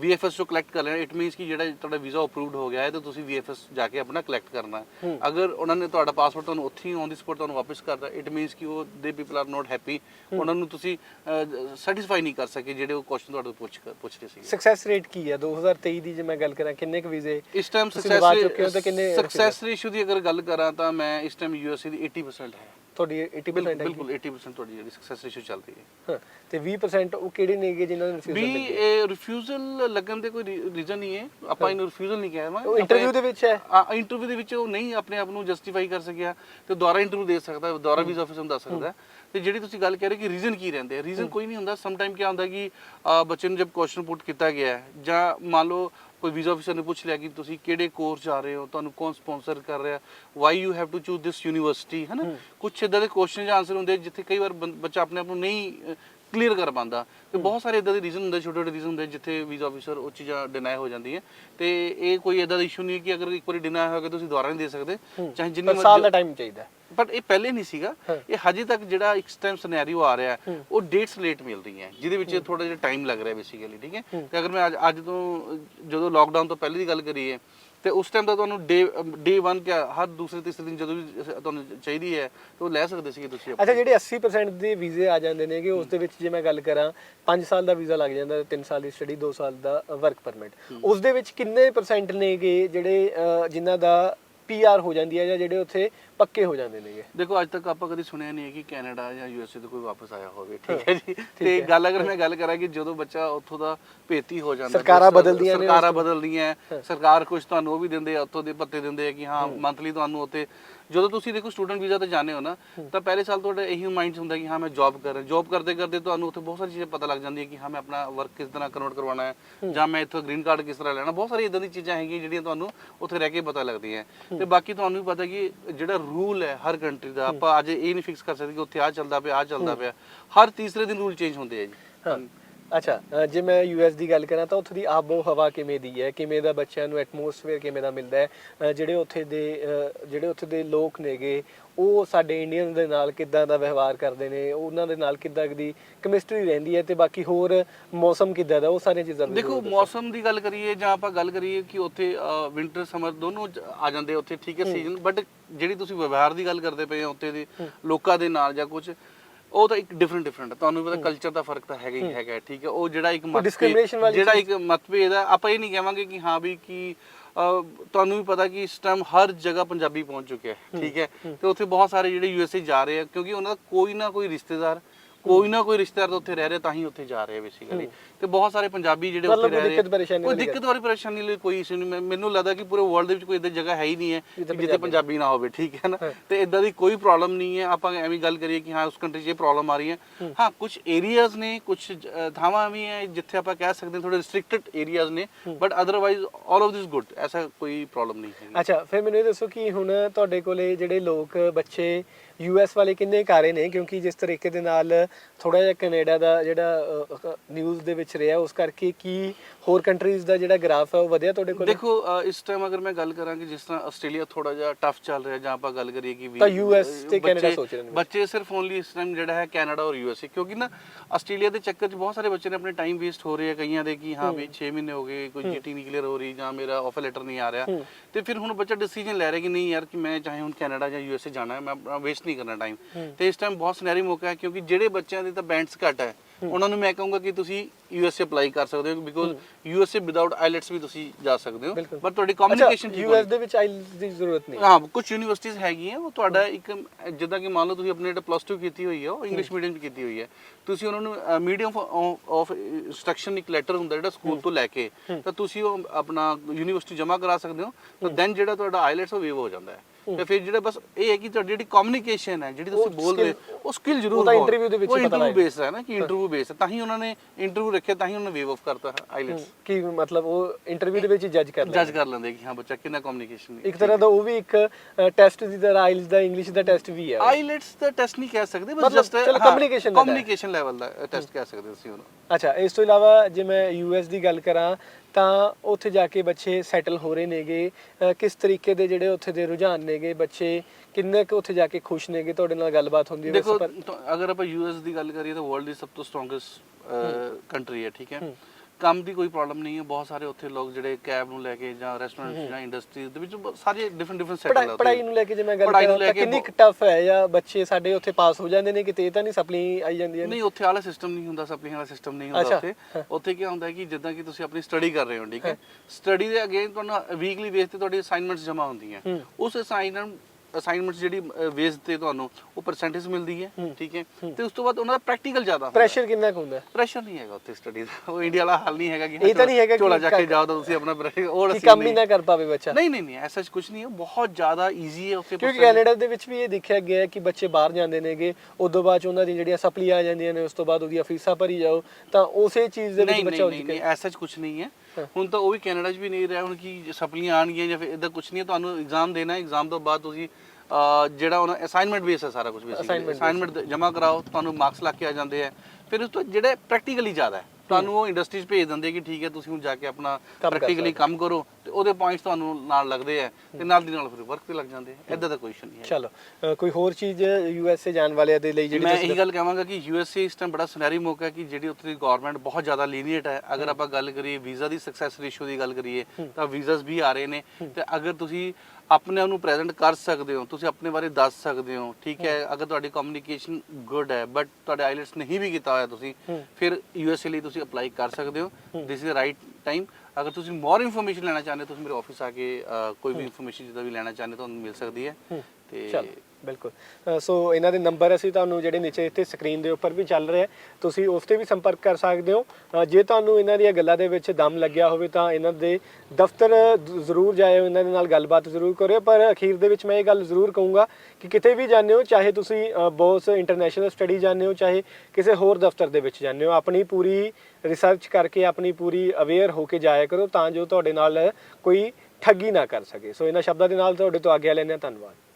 VFS ਤੋਂ ਕਲੈਕਟ ਕਰ ਲੈਣਾ। ਇਟ ਮੀਨਸ ਕਿ ਜਿਹੜਾ ਤੁਹਾਡਾ ਵੀਜ਼ਾ ਅਪਰੂਵਡ ਹੋ ਗਿਆ ਹੈ ਤਾਂ ਤੁਸੀਂ VFS ਜਾ ਕੇ ਆਪਣਾ ਕਲੈਕਟ ਕਰਨਾ ਹੈ। ਅਗਰ ਉਹਨਾਂ ਨੇ ਤੁਹਾਡਾ ਪਾਸਪੋਰਟ ਤੁਹਾਨੂੰ ਉੱਥੇ ਹੀ ਔਨ ਦੀ ਸਪੋਟ ਤੁਹਾਨੂੰ ਵਾਪਸ ਕਰਤਾ ਇਟ ਮੀਨਸ ਕਿ ਉਹ ਦੇ ਪੀਪਲ ਆਰ ਨਾਟ ਹੈਪੀ ਉਹਨਾਂ ਨੂੰ ਤੁਸੀਂ ਸੈਟੀਸਫਾਈ ਨਹੀਂ ਕਰ ਸਕੇ ਜਿਹੜੇ ਉਹ ਕੁਐਸਚਨ ਤੁਹਾਡੇ ਤੋਂ ਪੁੱਛ ਪੁੱਛ ਰਹੇ ਸੀ ਸਕਸੈਸ ਰੇਟ ਕੀ ਹੈ? 2023 ਦੀ ਜੇ ਮੈਂ ਗੱਲ ਕਰਾਂ ਕਿੰਨੇ ਕੁ ਵੀਜ਼ੇ ਇਸ ਟਾਈਮ ਤਾਂ ਕਿੰਨੇ ਸਕਸੈਸ ਰੇਸ਼ੋ ਦੀ ਅਗਰ ਗੱਲ ਕਰਾਂ ਤਾਂ ਮੈਂ ਇਸ ਟਾਈਮ ਯੂਐਸਏ ਦੀ 80% ਹੈ। ਤੁਹਾਡੀ 80% ਬਿਲਕੁਲ ਹੈ ਬਿਲਕੁਲ 80% ਤੁਹਾਡੀ ਜਿਹੜੀ ਸਕਸੈਸ ਰੇਸ਼ੋ ਚੱਲ ਰਹੀ ਹੈ। ਹਾਂ ਤੇ 20% ਉਹ ਕਿਹੜੇ ਨੇਗੇ ਜਿਨ੍ਹਾਂ ਨੂੰ ਵੀ ਰਿਫਿਊਜ਼ਲ ਲੱਗੀ? ਇਹ ਰਿਫਿਊਜ਼ਲ ਲੱਗਣ ਦੇ ਕੋਈ ਰੀਜ਼ਨ ਨਹੀਂ ਹੈ। ਆਪਾਂ ਇਹਨੂੰ ਰਿਫਿਊਜ਼ਲ ਨਹੀਂ ਕਹਿ ਉਹ ਇੰਟਰਵਿਊ ਦੇ ਵਿੱਚ ਹੈ। ਇੰਟਰਵਿਊ ਦੇ ਵਿੱਚ ਉਹ ਨਹੀਂ ਆਪਣੇ ਆਪ ਨੂੰ ਜਸਟੀਫਾਈ ਕਰ ਸਕਿਆ ਤੇ ਦੁਬਾਰਾ ਇੰਟਰਵਿਊ ਦੇ ਸਕਦਾ ਹੈ ਦੁਬਾਰਾ ਵੀਜ਼ਾ ਆਫਿਸ ਨੂੰ ਦੱਸ ਸਕਦਾ। ਹੈ। ਤੇ ਜਿਹੜੀ ਤੁਸੀਂ ਗੱਲ ਕਹਿ ਰਹੇ ਕਿ ਰੀਜ਼ਨ ਕੀ ਰਹਿੰਦੇ ਆ? ਰੀਜ਼ਨ ਕੋਈ ਨਹੀਂ ਹੁੰਦਾ। ਸਮ ਟਾਈਮ ਕੀ ਹੁੰਦਾ ਕਿ ਅਹ, ਬੱਚੇ ਨੂੰ ਜਦ ਕੁਐਸਚਨ ਪੁੱਟ ਕੀਤਾ ਗਿਆ ਹੈ ਜਾਂ ਮੰਨ ਲਓ ਕੋਈ ਵੀਜ਼ਾ ਆਫਿਸਰ ਨੇ ਪੁੱਛ ਲਿਆ ਕਿ ਤੁਸੀਂ ਕਿਹੜੇ ਕੋਰਸ ਜਾ ਰਹੇ ਹੋ ਤੁਹਾਨੂੰ ਕੌਣ ਸਪਾਂਸਰ ਕਰ ਰਿਹਾ why you have to choose this university ਹੈ। ਨਾ ਕੁਝ ਇਦਾਂ ਦੇ ਕੁਐਸਚਨ ਜਾਂ ਆਨਸਰ ਹੁੰਦੇ ਜਿੱਥੇ ਕਈ ਵਾਰ ਬੰ- ਬੱਚਾ ਆਪਣੇ ਆਪ ਨੂੰ ਨਹੀਂ ਕਲੀਅਰ ਕਰ ਪਾਉਂਦਾ। ਤੇ ਬਹੁਤ ਸਾਰੇ ਇਦਾਂ ਦੇ ਰੀਜ਼ਨ ਹੁੰਦੇ ਛੋਟੇ ਛੋਟੇ ਰੀਜ਼ਨ ਹੁੰਦੇ ਜਿੱਥੇ ਵੀਜ਼ਾ ਆਫਿਸਰ ਉਹ ਚੀਜ਼ਾਂ ਡਿਨਾਈ ਹੋ ਜਾਂਦੀ ਹੈ ਤੇ ਇਹ ਕੋਈ ਇਦਾਂ ਦਾ ਇਸ਼ੂ ਨਹੀਂ ਹੈ ਕਿ ਅਗਰ ਇੱਕ ਵਾਰੀ ਡਿਨਾਈ ਹੋ ਗਿਆ ਤੁਸੀਂ ਦੁਬਾਰਾ ਨਹੀਂ ਦੇ ਸਕਦੇ। ਚਾਹੇ ਜਿੰਨੀ ਪਰ ਸਾਲ ਦਾ ਮਰਜ਼ੀ ਟਾਈਮ ਚਾਹੀਦਾ। ਬਟ ਇਹ ਪਹਿਲੇ ਨਹੀਂ ਸੀਗਾ। ਇਹ ਹਜੇ ਤੱਕ ਜਿਹੜਾ ਇੱਕ ਟਾਈਮ ਸਿਨੈਰੀਓ ਆ ਰਿਹਾ ਉਹ ਡੇਟਸ ਲੇਟ ਮਿਲ ਰਹੀਆਂ ਜਿਹਦੇ ਵਿੱਚ ਥੋੜਾ ਜਿਹਾ ਟਾਈਮ ਲੱਗ ਰਿਹਾ ਬੇਸਿਕਲੀ ਠੀਕ ਹੈ? ਤੇ ਅਗਰ ਮੈਂ ਅੱਜ ਅੱਜ ਤੋਂ ਜਦੋਂ ਲੋਕਡਾਊਨ ਤੋਂ ਪਹਿਲੇ ਦੀ ਗੱਲ ਕਰੀਏ ਤੇ ਉਸ ਟਾਈਮ ਦਾ ਤੁਹਾਨੂੰ ਡੇ ਡੇ 1 ਕਿਆ ਹਰ ਦੂਸਰੇ ਤੀਸਰੇ ਦਿਨ ਜਦੋਂ ਵੀ ਤੁਹਾਨੂੰ ਚਾਹੀਦੀ ਹੈ ਤਾਂ ਉਹ ਲੈ ਸਕਦੇ ਸੀਗੇ ਤੁਸੀਂ ਅੱਛਾ ਜਿਹੜੇ 80% ਦੇ ਵੀਜ਼ੇ ਆ ਜਾਂਦੇ ਨੇਗੇ ਉਸ ਦੇ ਵਿੱਚ ਜੇ ਮੈਂ ਗੱਲ ਕਰਾਂ 5 ਸਾਲ ਦਾ ਵੀਜ਼ਾ ਲੱਗ ਜਾਂਦਾ 3 ਸਾਲ ਦੀ ਸਟੱਡੀ 2 ਸਾਲ ਦਾ ਵਰਕ ਪਰਮਿਟ ਉਸ ਦੇ ਵਿੱਚ ਕਿੰਨੇ ਪਰਸੈਂਟ ਨੇਗੇ ਜਿਹੜੇ ਜਿਨ੍ਹਾਂ ਦਾ ਪੀਆਰ ਹੋ ਜਾਂਦੀ ਹੈ ਜਾਂ ਜਿਹੜੇ ਉੱਥੇ ਪੱਕੇ ਹੋ ਜਾਂਦੇ ਨੇਗੇ ਦੇਖੋ ਅੱਜ ਤੱਕ ਆਪਾਂ ਕਦੀ ਸੁਣਿਆ ਨਹੀਂ ਹੈ ਕਿ ਕੈਨੇਡਾ ਜਾਂ ਯੂਐਸਏ ਤੋਂ ਕੋਈ ਵਾਪਸ ਆਇਆ ਹੋਵੇ। ਠੀਕ ਹੈ ਜੀ? ਤੇ ਗੱਲ ਅਗਰ ਮੈਂ ਗੱਲ ਕਰਾਂ ਕਿ ਜਦੋਂ ਬੱਚਾ ਉੱਥੋਂ ਦਾ ਭੇਤੀ ਹੋ ਜਾਂਦਾ ਸਰਕਾਰਾਂ ਬਦਲਦੀਆਂ ਨੇ ਸਰਕਾਰਾਂ ਬਦਲਦੀਆਂ ਸਰਕਾਰ ਕੁਝ ਤੁਹਾਨੂੰ ਉਹ ਵੀ ਦਿੰਦੇ ਆ ਉੱਥੋਂ ਦੇ ਪੱਤੇ ਦਿੰਦੇ ਆ ਕਿ ਹਾਂ ਮੰਥਲੀ ਤੁਹਾਨੂੰ ਉੱਥੇ ਜਦੋਂ ਤੁਸੀਂ ਦੇਖੋ ਸਟੂਡੈਂਟ ਵੀਜ਼ਾ ਤੇ ਜਾਂਦੇ ਹੋ ਨਾ ਤਾਂ ਪਹਿਲੇ ਸਾਲ ਤੁਹਾਡਾ ਇਹੀ ਮਾਈਂਡ ਹੁੰਦਾ ਕਿ ਹਾਂ ਮੈਂ ਜੌਬ ਕਰ ਰਿਹਾ। ਜੌਬ ਕਰਦੇ ਕਰਦੇ ਤੁਹਾਨੂੰ ਉੱਥੇ ਬਹੁਤ ਸਾਰੀ ਚੀਜ਼ਾਂ ਪਤਾ ਲੱਗ ਜਾਂਦੀਆਂ ਕਿ ਹਾਂ ਮੈਂ ਆਪਣਾ ਵਰਕ ਕਿਸ ਤਰ੍ਹਾਂ ਕਨਵਰਟ ਕਰਵਾਉਣਾ ਹੈ ਜਾਂ ਮੈਂ ਇੱਥੋਂ ਗ੍ਰੀਨ ਕਾਰਡ ਕਿਸ ਤਰ੍ਹਾਂ ਲੈਣਾ। ਬਹੁਤ ਸਾਰੀ ਇਦਾਂ ਦੀ ਚੀਜ਼ਾਂ ਹੈਗੀਆਂ ਜਿਹੜੀਆਂ ਤੁਹਾਨੂੰ ਉੱਥੇ ਰਹਿ ਕੇ ਪਤਾ ਲੱਗਦੀਆਂ ਤੇ ਬਾਕੀ ਤੁਹਾਨੂੰ ਵੀ ਪਤਾ ਕਿ ਜਿਹੜਾ ਰੂਲ ਹੈ ਹਰ ਕੰਟਰੀ ਦਾ ਆਪਾਂ ਅੱਜ ਇਹ ਨਹੀਂ ਫਿਕਸ ਕਰ ਸਕਦੇ ਕਿ ਉੱਥੇ ਆ ਚੱਲਦਾ ਪਿਆ ਆ ਚੱਲਦਾ ਪਿਆ। ਹਰ ਤੀਸਰੇ ਦਿਨ ਰੂਲ ਚੇਂਜ ਹੁੰਦੇ ਆ ਜੀ। ਹਾਂ। ਅੱਛਾ ਅ, ਜੇ ਮੈਂ ਯੂਐਸ ਦੀ ਗੱਲ ਕਰਾਂ ਤਾਂ ਉੱਥੇ ਦੀ ਆਬੋ ਹਵਾ ਕਿਵੇਂ ਦੀ ਹੈ? ਕਿਵੇਂ ਦਾ ਬੱਚਿਆਂ ਨੂੰ ਐਟਮੋਸਫੇਅਰ ਕਿਵੇਂ ਦਾ ਮਿਲਦਾ ਹੈ? ਅ, ਜਿਹੜੇ ਉੱਥੇ ਦੇ ਅ, ਜਿਹੜੇ ਉੱਥੇ ਦੇ ਲੋਕ ਨੇਗੇ ਉਹ ਸਾਡੇ ਇੰਡੀਅਨ ਦੇ ਨਾਲ ਕਿੱਦਾਂ ਦਾ ਵਿਵਹਾਰ ਕਰਦੇ ਨੇ? ਉਹਨਾਂ ਦੇ ਨਾਲ ਕਿੱਦਾਂ ਦੀ ਕੈਮਿਸਟਰੀ ਰਹਿੰਦੀ ਹੈ? ਤੇ ਬਾਕੀ ਹੋਰ ਮੌਸਮ ਕਿੱਦਾਂ ਦਾ? ਉਹ ਸਾਰੀਆਂ ਚੀਜ਼ਾਂ ਦੇਖੋ ਜ਼ਰੂਰ ਦੱਸੋ। ਮੌਸਮ ਦੀ ਗੱਲ ਕਰੀਏ ਜਾਂ ਆਪਾਂ ਗੱਲ ਕਰੀਏ ਕਿ ਉੱਥੇ ਵਿంటర్ ਸਮਰ ਦੋਨੋਂ ਜ- ਆ ਜਾਂਦੇ ਉੱਥੇ ਠੀਕ ਹੈ ਸੀਜ਼ਨ ਬਟ ਜਿਹੜੀ ਤੁਸੀਂ ਵਿਵਹਾਰ ਦੀ ਗੱਲ ਕਰਦੇ ਪਏ ਹੋ ਉੱਥੇ ਦੇ ਲੋਕਾਂ ਦੇ ਨਾਲ ਜਾਂ ਕੁਝ ਉਹ ਤਾਂ ਇੱਕ ਡਿਫਰੈਂਟ ਡਿਫਰੈਂਟ ਤੁਹਾਨੂੰ ਪਤਾ ਕਲਚਰ ਦਾ ਫ਼ਰਕ ਤਾਂ ਹੈਗਾ ਹੀ ਹੈਗਾ ਠੀਕ ਹੈ? ਉਹ ਜਿਹੜਾ ਇੱਕ ਵਾਲੀ ਜਿਹੜਾ ਇੱਕ ਮਤਭੇਦ ਹੈ ਆਪਾਂ ਇਹ ਨਹੀਂ ਕਹਾਂਗੇ ਕਿ ਹਾਂ ਵੀ ਕਿ ਤੁਹਾਨੂੰ ਵੀ ਪਤਾ ਕਿ ਇਸ ਟਾਈਮ ਹਰ ਜਗ੍ਹਾ ਪੰਜਾਬੀ ਪਹੁੰਚ ਚੁੱਕਿਆ ਹੈ ਠੀਕ ਹੈ? ਤੇ ਉੱਥੇ ਬਹੁਤ ਸਾਰੇ ਜਿਹੜੇ ਯੂਐਸਏ ਜਾ ਰਹੇ ਆ ਕਿਉਂਕਿ ਉਹਨਾਂ ਦਾ ਕੋਈ ਨਾ ਕੋਈ ਰਿਸ਼ਤੇਦਾਰ ਕੋਈ ਨਾ ਕੋਈ ਰਿਸ਼ਤੇਦਾਰ ਉੱਥੇ ਰਹਿ ਰਿਹਾ ਤਾਂ ਹੀ ਉੱਥੇ ਜਾ ਰਹੇ ਬੇਸਿਕਲੀ ਤੇ ਬਹੁਤ ਸਾਰੇ ਪੰਜਾਬੀ ਜਿਹੜੇ ਉੱਥੇ ਰਹਿ ਕੋਈ ਦਿੱਕਤ ਵਾਲੀ ਪਰੇਸ਼ਾਨੀ ਲਈ ਕੋਈ issue ਨਹੀਂ। ਮੈਨੂੰ ਲੱਗਦਾ ਕਿ ਪੂਰੇ ਵਰਲਡ ਦੇ ਵਿੱਚ ਕੋਈ ਇਦਾਂ ਜਗ੍ਹਾ ਹੈ ਹੀ ਨਹੀਂ ਹੈ ਜਿੱਥੇ ਪੰਜਾਬੀ ਨਾ ਹੋਵੇ ਠੀਕ ਹੈ ਨਾ? ਤੇ ਇਦਾਂ ਦੀ ਕੋਈ ਪ੍ਰੋਬਲਮ ਨਹੀਂ ਹੈ। ਆਪਾਂ ਐਵੇਂ ਗੱਲ ਕਰੀਏ ਕਿ ਹਾਂ ਉਸ ਕੰਟਰੀ 'ਚ ਇਹ ਪ੍ਰੋਬਲਮ ਆ ਰਹੀ ਹੈ। ਹਾਂ। ਕੁਝ ਏਰੀਆਜ਼ ਨੇ ਕੁਝ ਥਾਵਾਂ ਵੀ ਹੈ ਜਿੱਥੇ ਆਪਾਂ ਕਹਿ ਸਕਦੇ ਹਾਂ ਥੋੜੇ ਰਿਸਟ੍ਰਿਕਟਡ ਏਰੀਆਜ਼ ਨੇ। But otherwise all of this good ਐਸਾ ਕੋਈ ਪ੍ਰੋਬਲਮ ਨਹੀਂ ਹੈ ਅੱਛਾ ਫਿਰ ਮੈਨੂੰ ਇਹ ਦੱਸੋ ਕਿ ਹੁਣ ਤੁਹਾਡੇ ਕੋਲੇ ਜਿਹੜੇ ਲੋਕ ਬੱਚੇ ਯੂਐਸ ਵਾਲੇ ਕਿੰਨੇ ਕਾਰੇ ਨੇ? ਕਿਉਂਕਿ ਜਿਸ ਤਰੀਕੇ ਦੇ ਨਾਲ ਥੋੜਾ ਜਿਹਾ ਕੈਨੇਡਾ ਦਾ ਜਿਹੜਾ ਨਿਊਜ਼ ਦੇ ਵਿੱਚ ਰਿਹਾ ਉਸ ਕਰਕੇ ਕੀ ਹੋਰ ਕੰਟਰੀਜ਼ ਦਾ ਜਿਹੜਾ ਗ੍ਰਾਫ ਹੈ ਉਹ ਵਧਿਆ ਤੁਹਾਡੇ ਕੋਲ? ਦੇਖੋ ਅ, ਇਸ ਟਾਈਮ ਅਗਰ ਮੈਂ ਗੱਲ ਕਰਾਂ ਕਿ ਜਿਸ ਤਰ੍ਹਾਂ ਆਸਟ੍ਰੇਲੀਆ ਥੋੜਾ ਜਿਹਾ ਟਫ ਚੱਲ ਰਿਹਾ ਜਾਂ ਆਪਾਂ ਗੱਲ ਕਰੀਏ ਕਿ ਵੀ ਤਾਂ US ਤੇ ਬੱਚੇ- ਕੈਨੇਡਾ ਸੋਚ ਰਹੇ ਨੇ। ਬੱਚੇ ਸਿਰਫ ਓਨਲੀ ਇਸ ਟਾਈਮ ਜਿਹੜਾ ਹੈ ਕੈਨੇਡਾ ਔਰ ਯੂਐਸਏ ਕਿਉਂਕਿ ਨਾ ਆਸਟ੍ਰੇਲੀਆ ਦੇ ਚੱਕਰ 'ਚ ਬਹੁਤ ਸਾਰੇ ਬੱਚੇ ਨੇ ਆਪਣੇ ਟਾਈਮ ਵੇਸਟ ਹੋ ਰਹੇ ਆ ਕਈਆਂ ਦੇ ਕਿ ਹਾਂ ਵੀ 6 ਮਹੀਨੇ ਹੋ ਗਏ ਕੋਈ ਜੀਟੀ ਨਹੀਂ ਕਲੀਅਰ ਹੋ ਰਹੀ ਜਾਂ ਮੇਰਾ ਆਫਰ ਲੈਟਰ ਨਹੀਂ ਆ ਰਿਹਾ। ਤੇ ਫਿਰ ਹੁਣ ਬੱਚਾ ਡਿਸੀਜਨ ਲੈ ਰਿਹਾ ਕਿ ਨਹੀਂ ਯਾਰ ਕਿ ਮੈਂ ਚਾਹੇ ਹੁਣ ਕੈਨੇਡਾ ਜਾਂ ਯੂਐਸਏ ਜਾਣਾ ਹੈ ਮੈਂ ਆਪਣਾ ਵੇਸਟ ਨਹੀਂ ਕਰਨਾ ਟਾਈਮ ਤੇ ਇਸ ਟਾਈਮ ਬਹੁਤ ਸੁਨਹਿਰੀ ਮੌਕਾ ਹੈ ਕਿਉਂਕਿ ਜਿਹੜੇ ਬੱਚਿਆਂ ਦੇ ਤਾਂ ਬੈਂਡਸ ਘੱਟ ਹੈ ਉਹਨਾਂ ਨੂੰ ਮੈਂ ਕਹੂੰਗਾ ਕਿ ਤੁਸੀਂ ਯੂਐਸਏ ਅਪਲਾਈ ਕਰ ਸਕਦੇ ਹੋ ਬਿਕੋਜ਼ ਯੂਐਸਏ ਵਿਦਆਊਟ ਆਈਲੈਟਸ ਵੀ ਤੁਸੀਂ ਜਾ ਸਕਦੇ ਹੋ। ਬਿਲਕੁਲ। ਪਰ ਤੁਹਾਡੀ ਕਮਿਊਨੀਕੇਸ਼ਨ ਯੂਐਸ ਦੇ ਵਿੱਚ ਆਈਲਸ ਦੀ ਜ਼ਰੂਰਤ ਨਹੀਂ। ਹਾਂ ਕੁਝ ਯੂਨੀਵਰਸਿਟੀਆਂ ਹੈਗੀਆਂ ਉਹ ਤੁਹਾਡਾ ਇੱਕ ਜਿੱਦਾਂ ਕਿ ਮੰਨ ਲਓ ਤੁਸੀਂ ਆਪਣੀ ਜਿਹੜਾ ਪਲੱਸ 2 ਕੀਤੀ ਹੋਈ ਹੈ ਉਹ ਇੰਗਲਿਸ਼ ਮੀਡੀਅਮ ਚ ਕੀਤੀ ਹੋਈ ਹੈ। ਤੁਸੀਂ ਉਹਨਾਂ ਨੂੰ ਮੀਡੀਅਮ ਆਫ ਇੰਸਟਰਕਸ਼ਨ ਇੱਕ ਲੈਟਰ ਹੁੰਦਾ ਜਿਹੜਾ ਸਕੂਲ ਤੋਂ ਲੈ ਕੇ ਤਾਂ ਤੁਸੀਂ ਉਹ ਆਪਣਾ ਯੂਨੀਵਰਸਿਟੀ ਜਮ੍ਹਾਂ ਕਰਾ ਸਕਦੇ ਹੋ ਤਾਂ ਦੈਨ ਜਿਹੜਾ ਤੁਹਾਡਾ ਆਈਲੈਟਸ ਉਹ ਵੇਵ ਹੋ ਜਾਂਦਾ ਹੈ। ਤੇ ਫਿਰ ਜਿਹੜਾ ਬਸ ਇਹ ਹੈ ਕਿ ਤੁਹਾਡੀ ਜਿਹੜੀ ਕਮਿਊਨੀਕੇਸ਼ਨ ਹੈ ਜਿਹੜੀ ਤੁਸੀਂ ਬੋਲ ਰਹੇ ਉਹ ਸਕਿੱਲ ਜ਼ਰੂਰ ਉਹਦਾ interview ਦੇ ਵਿੱਚ ਪਤਾ ਇੰਟਰਵਿਊ ਲੱਗਦਾ। ਬੇਸ ਹੈ ਨਾ ਕਿ ਇੰਟਰਵਿਊ ਬੇਸ ਹੈ। ਤਾਂ ਹੀ ਉਹਨਾਂ ਨੇ ਇੰਟਰਵਿਊ ਰੱਖਿਆ ਤਾਂ ਹੀ ਉਹਨਾਂ ਨੇ ਵੇਵ ਆਫ ਕਰਤਾ ਆਈਲੈਟਸ ਕੀ ਮਤਲਬ ਉਹ ਇੰਟਰਵਿਊ ਦੇ ਵਿੱਚ ਹੀ ਜੱਜ ਕਰ ਜੱਜ ਕਰ ਲੈਂਦੇ ਕਿ ਹਾਂ ਬੱਚਾ ਕਿੰਨਾ ਕਮਿਊਨੀਕੇਸ਼ਨ ਇੱਕ ਤਰ੍ਹਾਂ ਦਾ ਉਹ ਵੀ ਇੱਕ ਟੈਸਟ ਦੀ ਤਰ੍ਹਾਂ ਆਈਲਸ ਦਾ ਇੰਗਲਿਸ਼ ਦਾ ਟੈਸਟ ਵੀ ਹੈ। ਆਈਲੈਟਸ ਦਾ ਟੈਸਟ ਨਹੀਂ ਕਹਿ ਸਕਦੇ ਬਸ ਜਸਟ ਚਲੋ communication ਦਾ ਕਮਿਊਨੀਕੇਸ਼ਨ ਲੈਵਲ ਦਾ ਟੈਸਟ ਕਹਿ ਸਕਦੇ ਤੁਸੀਂ ਉਹਨੂੰ। ਅੱਛਾ ਇਸ ਤੋਂ ਇਲਾਵਾ ਜੇ ਮੈਂ ਯੂਐਸ ਦੀ ਗੱਲ ਕਰਾਂ ਤਾਂ ਉੱਥੇ ਜਾ ਕੇ ਬੱਚੇ ਸੈਟਲ ਹੋ ਰਹੇ ਨੇਗੇ। ਅਹ ਕਿਸ ਤਰੀਕੇ ਦੇ ਜਿਹੜੇ ਉੱਥੇ ਦੇ ਰੁਝਾਨ ਨੇਗੇ? ਬੱਚੇ ਕਿੰਨੇ ਕੁ ਉੱਥੇ ਜਾ ਕੇ ਖੁਸ਼ ਨੇਗੇ? ਤੁਹਾਡੇ ਨਾਲ ਗੱਲਬਾਤ ਹੁੰਦੀ ਹੈ ਦੇਖੋ ਵੈਸੇ ਪਰ- ਤਾਂ ਅਗਰ ਆਪਾਂ ਯੂਐਸ ਦੀ ਗੱਲ ਕਰੀਏ ਤਾਂ ਵਰਲਡ ਦੀ ਸਭ ਤੋਂ ਸਟਰੋਂਗੈਸਟ ਕੰਟਰੀ ਹੈ। ਠੀਕ ਹੈ। ਕੰਮ ਦੀ ਕੋਈ ਪ੍ਰੋਬਲਮ ਨਹੀਂ ਹੈ। ਬਹੁਤ ਸਾਰੇ ਉੱਥੇ ਲੋਕ ਜਿਹੜੇ ਕੈਬ ਨੂੰ ਲੈ ਕੇ ਜਾਂ ਰੈਸਟੋਰੈਂਟ ਜਾਂ ਇੰਡਸਟਰੀਜ਼ ਦੇ ਵਿੱਚ ਬਹੁਤ ਸਾਰੇ ਡਿਫਰੈਂਟ ਡਿਫਰੈਂਟ ਸੈਕਟਰ ਪੜ੍ਹਾਈ ਪੜ੍ਹਾਈ ਨੂੰ। ਲੈ ਕੇ ਜੇ ਮੈਂ ਗੱਲ ਕਰਾਂ ਤਾਂ ਕਿੰਨੀ ਟਫ ਹੈ ਜਾਂ ਬੱਚੇ ਸਾਡੇ ਉੱਥੇ ਪਾਸ ਹੋ ਜਾਂਦੇ ਨੇ ਕਿਤੇ ਇਹ ਤਾਂ ਨਹੀਂ ਸਪਲੀ ਆਈ ਜਾਂਦੀਆਂ ਨੇ? ਨਹੀਂ ਉੱਥੇ ਵਾਲਾ ਸਿਸਟਮ ਨਹੀਂ ਹੁੰਦਾ ਸਪਲੀ ਵਾਲਾ ਸਿਸਟਮ ਨਹੀਂ ਹੁੰਦਾ ਉੱਥੇ। ਉੱਥੇ ਕੀ ਹੁੰਦਾ ਹੈ ਕਿ ਜਿੱਦਾਂ ਕਿ ਤੁਸੀਂ ਆਪਣੀ ਸਟੱਡੀ ਕਰ ਰਹੇ ਹੋ ਠੀਕ ਹੈ? ਸਟੱਡੀ ਦੇ ਅਗੇਨ ਤੁਹਾਨੂੰ ਵੀਕਲੀ ਬੇਸ ਤੇ ਤੁਹਾਡੀ ਅਸਾਈਨਮੈਂਟਸ ਜਮ੍ਹਾਂ ਹੁੰਦੀਆਂ। ਹੂੰ। ਉਸ ਅਸਾਈਨਮੈਂਟ ਅਸਾਈਨਮੈਂਟਸ ਜਿਹੜੀ ਬੇਸ ਤੇ ਤੁਹਾਨੂੰ ਉਹ ਪਰਸੈਂਟੇਜ ਮਿਲਦੀ ਹੈ ਠੀਕ ਹੈ? ਤੇ ਉਸ ਤੋਂ ਬਾਅਦ ਉਹਨਾਂ ਦਾ ਪ੍ਰੈਕਟੀਕਲ ਜ਼ਿਆਦਾ ਪ੍ਰੈਸ਼ਰ ਕਿੰਨਾ ਕੁ ਹੁੰਦਾ? ਪ੍ਰੈਸ਼ਰ ਨਹੀਂ ਹੈਗਾ ਉੱਥੇ ਸਟੱਡੀ ਦਾ। ਉਹ ਇੰਡੀਆ ਵਾਲਾ ਹਾਲ ਨਹੀਂ ਹੈਗਾ ਕਿ ਇਹ ਤਾਂ ਨਹੀਂ ਹੈਗਾ ਕਿ ਝੋਲਾ ਜਾ ਕੇ ਜਾਓ ਤਾਂ ਤੁਸੀਂ ਆਪਣਾ ਉਹ ਅਸੀਂ ਕੰਮ ਹੀ ਨਾ ਕਰ ਪਾਵੇ ਬੱਚਾ। ਨਹੀਂ ਨਹੀਂ ਨਹੀਂ ਐਸਾ ਕੁਝ ਨਹੀਂ ਹੈ। ਬਹੁਤ ਜ਼ਿਆਦਾ ਈਜ਼ੀ ਹੈ ਉੱਥੇ ਕਿਉਂਕਿ। ਕੈਨੇਡਾ ਦੇ ਵਿੱਚ ਵੀ ਇਹ ਦੇਖਿਆ ਗਿਆ ਹੈ ਕਿ ਬੱਚੇ ਬਾਹਰ ਜਾਂਦੇ ਨੇਗੇ ਉਦੋਂ ਬਾਅਦ ਉਹਨਾਂ ਦੀ ਜਿਹੜੀਆਂ ਸਪਲੀ ਆ ਜਾਂਦੀਆਂ ਨੇ ਉਸ ਤੋਂ ਬਾਅਦ ਉਹਦੀਆਂ ਫੀਸਾਂ ਭਰੀ ਜਾਓ ਤਾਂ ਉਸੇ ਚੀਜ਼ ਦੇ ਵਿੱਚ ਬੱਚਾ ਨਹੀਂ ਉਲਝ ਨਹੀਂ ਐਸਾ ਕੁਝ ਨਹੀਂ ਹੈ। ਹੁਣ ਤਾਂ ਉਹ ਵੀ ਕੈਨੇਡਾ 'ਚ ਵੀ ਨਹੀਂ ਰਿਹਾ ਹੁਣ ਕੀ ਸਪਲੀਆਂ ਆਣਗੀਆਂ ਜਾਂ ਫਿਰ ਇਦਾਂ ਕੁਝ ਨਹੀਂ ਹੈ ਤੁਹਾਨੂੰ ਐਗਜ਼ਾਮ ਦੇਣਾ ਹੈ ਐਗਜ਼ਾਮ ਤੋਂ ਬਾਅਦ ਤੁਸੀਂ ਜਿਹੜਾ ਉਹਨਾਂ ਅਸਾਈਨਮੈਂਟ ਬੇਸ ਹੈ ਸਾਰਾ ਕੁਝ ਬੇਸਿਕਲੀ ਅਸਾਈਨਮੈਂਟ ਜਮ੍ਹਾਂ ਕਰਾਓ ਤੁਹਾਨੂੰ ਮਾਰਕਸ ਲੱਗ ਕੇ ਆ ਜਾਂਦੇ ਆ। ਫਿਰ ਉਸ ਤੋਂ ਜਿਹੜੇ ਪ੍ਰੈਕਟੀਕਲੀ ਜ਼ਿਆਦਾ ਹੈ ਤੁਹਾਨੂੰ ਉਹ ਇੰਡਸਟਰੀ 'ਚ ਭੇਜ ਦਿੰਦੇ ਕਿ ਠੀਕ ਹੈ ਤੁਸੀਂ ਹੁਣ ਜਾ ਕੇ ਆਪਣਾ ਪ੍ਰੈਕਟੀਕਲੀ ਕੰਮ ਕਰੋ। ਤੇ ਉਹਦੇ ਪੁਆਇੰਟਸ ਤੁਹਾਨੂੰ ਨਾਲ ਲੱਗਦੇ ਆ ਤੇ ਨਾਲ ਦੀ ਨਾਲ ਫਿਰ ਵਰਕ ਤੇ ਲੱਗ ਜਾਂਦੇ ਆ। ਇਦਾਂ ਦਾ ਕੋਈ ਇਸ਼ੂ ਨਹੀਂ ਹੈ। ਚਲੋ ਕੋਈ ਹੋਰ ਚੀਜ਼ ਯੂਐਸਏ ਜਾਣ ਵਾਲਿਆਂ ਦੇ ਲਈ ਜਿਹੜੀ ਮੈਂ ਇਹੀ ਗੱਲ ਕਹਾਂਗਾ ਕਿ ਯੂਐਸਏ ਇਸ ਟਾਈਮ ਬੜਾ ਸੁਨਹਿਰੀ ਮੌਕਾ ਹੈ ਕਿ ਜਿਹੜੀ ਉੱਥੇ ਦੀ ਗਵਰਨਮੈਂਟ ਬਹੁਤ ਜ਼ਿਆਦਾ ਲੀਨੀਅਟ ਹੈ। ਅਗਰ ਆਪਾਂ ਗੱਲ ਕਰੀਏ ਵੀਜ਼ਾ ਦੀ ਸਕਸੈਸ ਰੇਸ਼ੋ ਦੀ ਗੱਲ ਕਰੀਏ ਤਾਂ ਵੀਜ਼ਾਸ ਵੀ ਆ ਰਹੇ ਨੇ। ਤੇ ਅਗਰ ਤੁਸੀਂ ਆਪਣੇ ਆਪ ਨੂੰ ਪ੍ਰੈਜ਼ੈਂਟ ਕਰ ਸਕਦੇ ਹੋ ਤੁਸੀਂ ਆਪਣੇ ਬਾਰੇ ਦੱਸ ਸਕਦੇ ਹੋ ਠੀਕ ਹੈ? ਅਗਰ ਤੁਹਾਡੀ ਕਮਿਊਨੀਕੇਸ਼ਨ ਗੁੱਡ ਹੈ ਬਟ ਤੁਹਾਡੇ ਆਈਲੈਟਸ ਨਹੀਂ ਵੀ ਕੀਤਾ ਹੋਇਆ ਤੁਸੀਂ ਫਿਰ ਯੂਐਸਏ ਲਈ ਤੁਸੀਂ ਅਪਲਾਈ ਕਰ ਸਕਦੇ ਹੋ। ਦਿਸ ਇਜ਼ ਰਾਈਟ ਟਾਈਮ ਅਗਰ ਤੁਸੀਂ ਮੋਰ ਇਨਫੋਰਮੇਸ਼ਨ ਲੈਣਾ ਚਾਹੁੰਦੇ ਹੋ ਤੁਸੀਂ ਮੇਰੇ ਆਫਿਸ ਆ ਕੇ ਕੋਈ ਵੀ ਇਨਫੋਰਮੇਸ਼ਨ ਜਿੱਦਾਂ ਵੀ ਲੈਣਾ ਚਾਹੁੰਦੇ ਹੋ ਤੁਹਾਨੂੰ ਮਿਲ ਸਕਦੀ ਹੈ। ਤੇ ਬਿਲਕੁਲ। ਸੋ ਇਹਨਾਂ ਦੇ ਨੰਬਰ ਅਸੀਂ ਤੁਹਾਨੂੰ ਜਿਹੜੇ ਨੀਚੇ ਇੱਥੇ ਸਕਰੀਨ ਦੇ ਉੱਪਰ ਵੀ ਚੱਲ ਰਿਹਾ ਤੁਸੀਂ ਉਸ ਤੇ ਵੀ ਸੰਪਰਕ ਕਰ ਸਕਦੇ ਹੋ। ਜੇ ਤੁਹਾਨੂੰ ਇਹਨਾਂ ਦੀਆਂ ਗੱਲਾਂ ਦੇ ਵਿੱਚ ਦਮ ਲੱਗਿਆ ਹੋਵੇ ਤਾਂ ਇਹਨਾਂ ਦੇ ਦਫ਼ਤਰ ਜ਼ਰੂਰ ਜਾਇਓ, ਇਹਨਾਂ ਦੇ ਨਾਲ ਗੱਲਬਾਤ ਜ਼ਰੂਰ ਕਰਿਓ। ਪਰ ਅਖੀਰ ਦੇ ਵਿੱਚ ਮੈਂ ਇਹ ਗੱਲ ਜ਼ਰੂਰ ਕਹੂੰਗਾ ਕਿ ਕਿਤੇ ਵੀ ਜਾਂਦੇ ਹੋ, ਚਾਹੇ ਤੁਸੀਂ ਬੋਸ ਇੰਟਰਨੈਸ਼ਨਲ ਸਟੱਡੀ ਜਾਂਦੇ ਹੋ, ਚਾਹੇ ਕਿਸੇ ਹੋਰ ਦਫ਼ਤਰ ਦੇ ਵਿੱਚ ਜਾਂਦੇ ਹੋ, ਆਪਣੀ ਪੂਰੀ ਰਿਸਰਚ ਕਰਕੇ ਆਪਣੀ ਪੂਰੀ ਅਵੇਅਰ ਹੋ ਕੇ ਜਾਇਆ ਕਰੋ ਤਾਂ ਜੋ ਤੁਹਾਡੇ ਨਾਲ ਕੋਈ ਠੱਗੀ ਨਾ ਕਰ ਸਕੇ। ਸੋ ਇਹਨਾਂ ਸ਼ਬਦਾਂ ਦੇ ਨਾਲ ਤੁਹਾਡੇ ਤੋਂ ਆਗਿਆ ਲੈਂਦੇ ਹਾਂ। ਧੰਨਵਾਦ।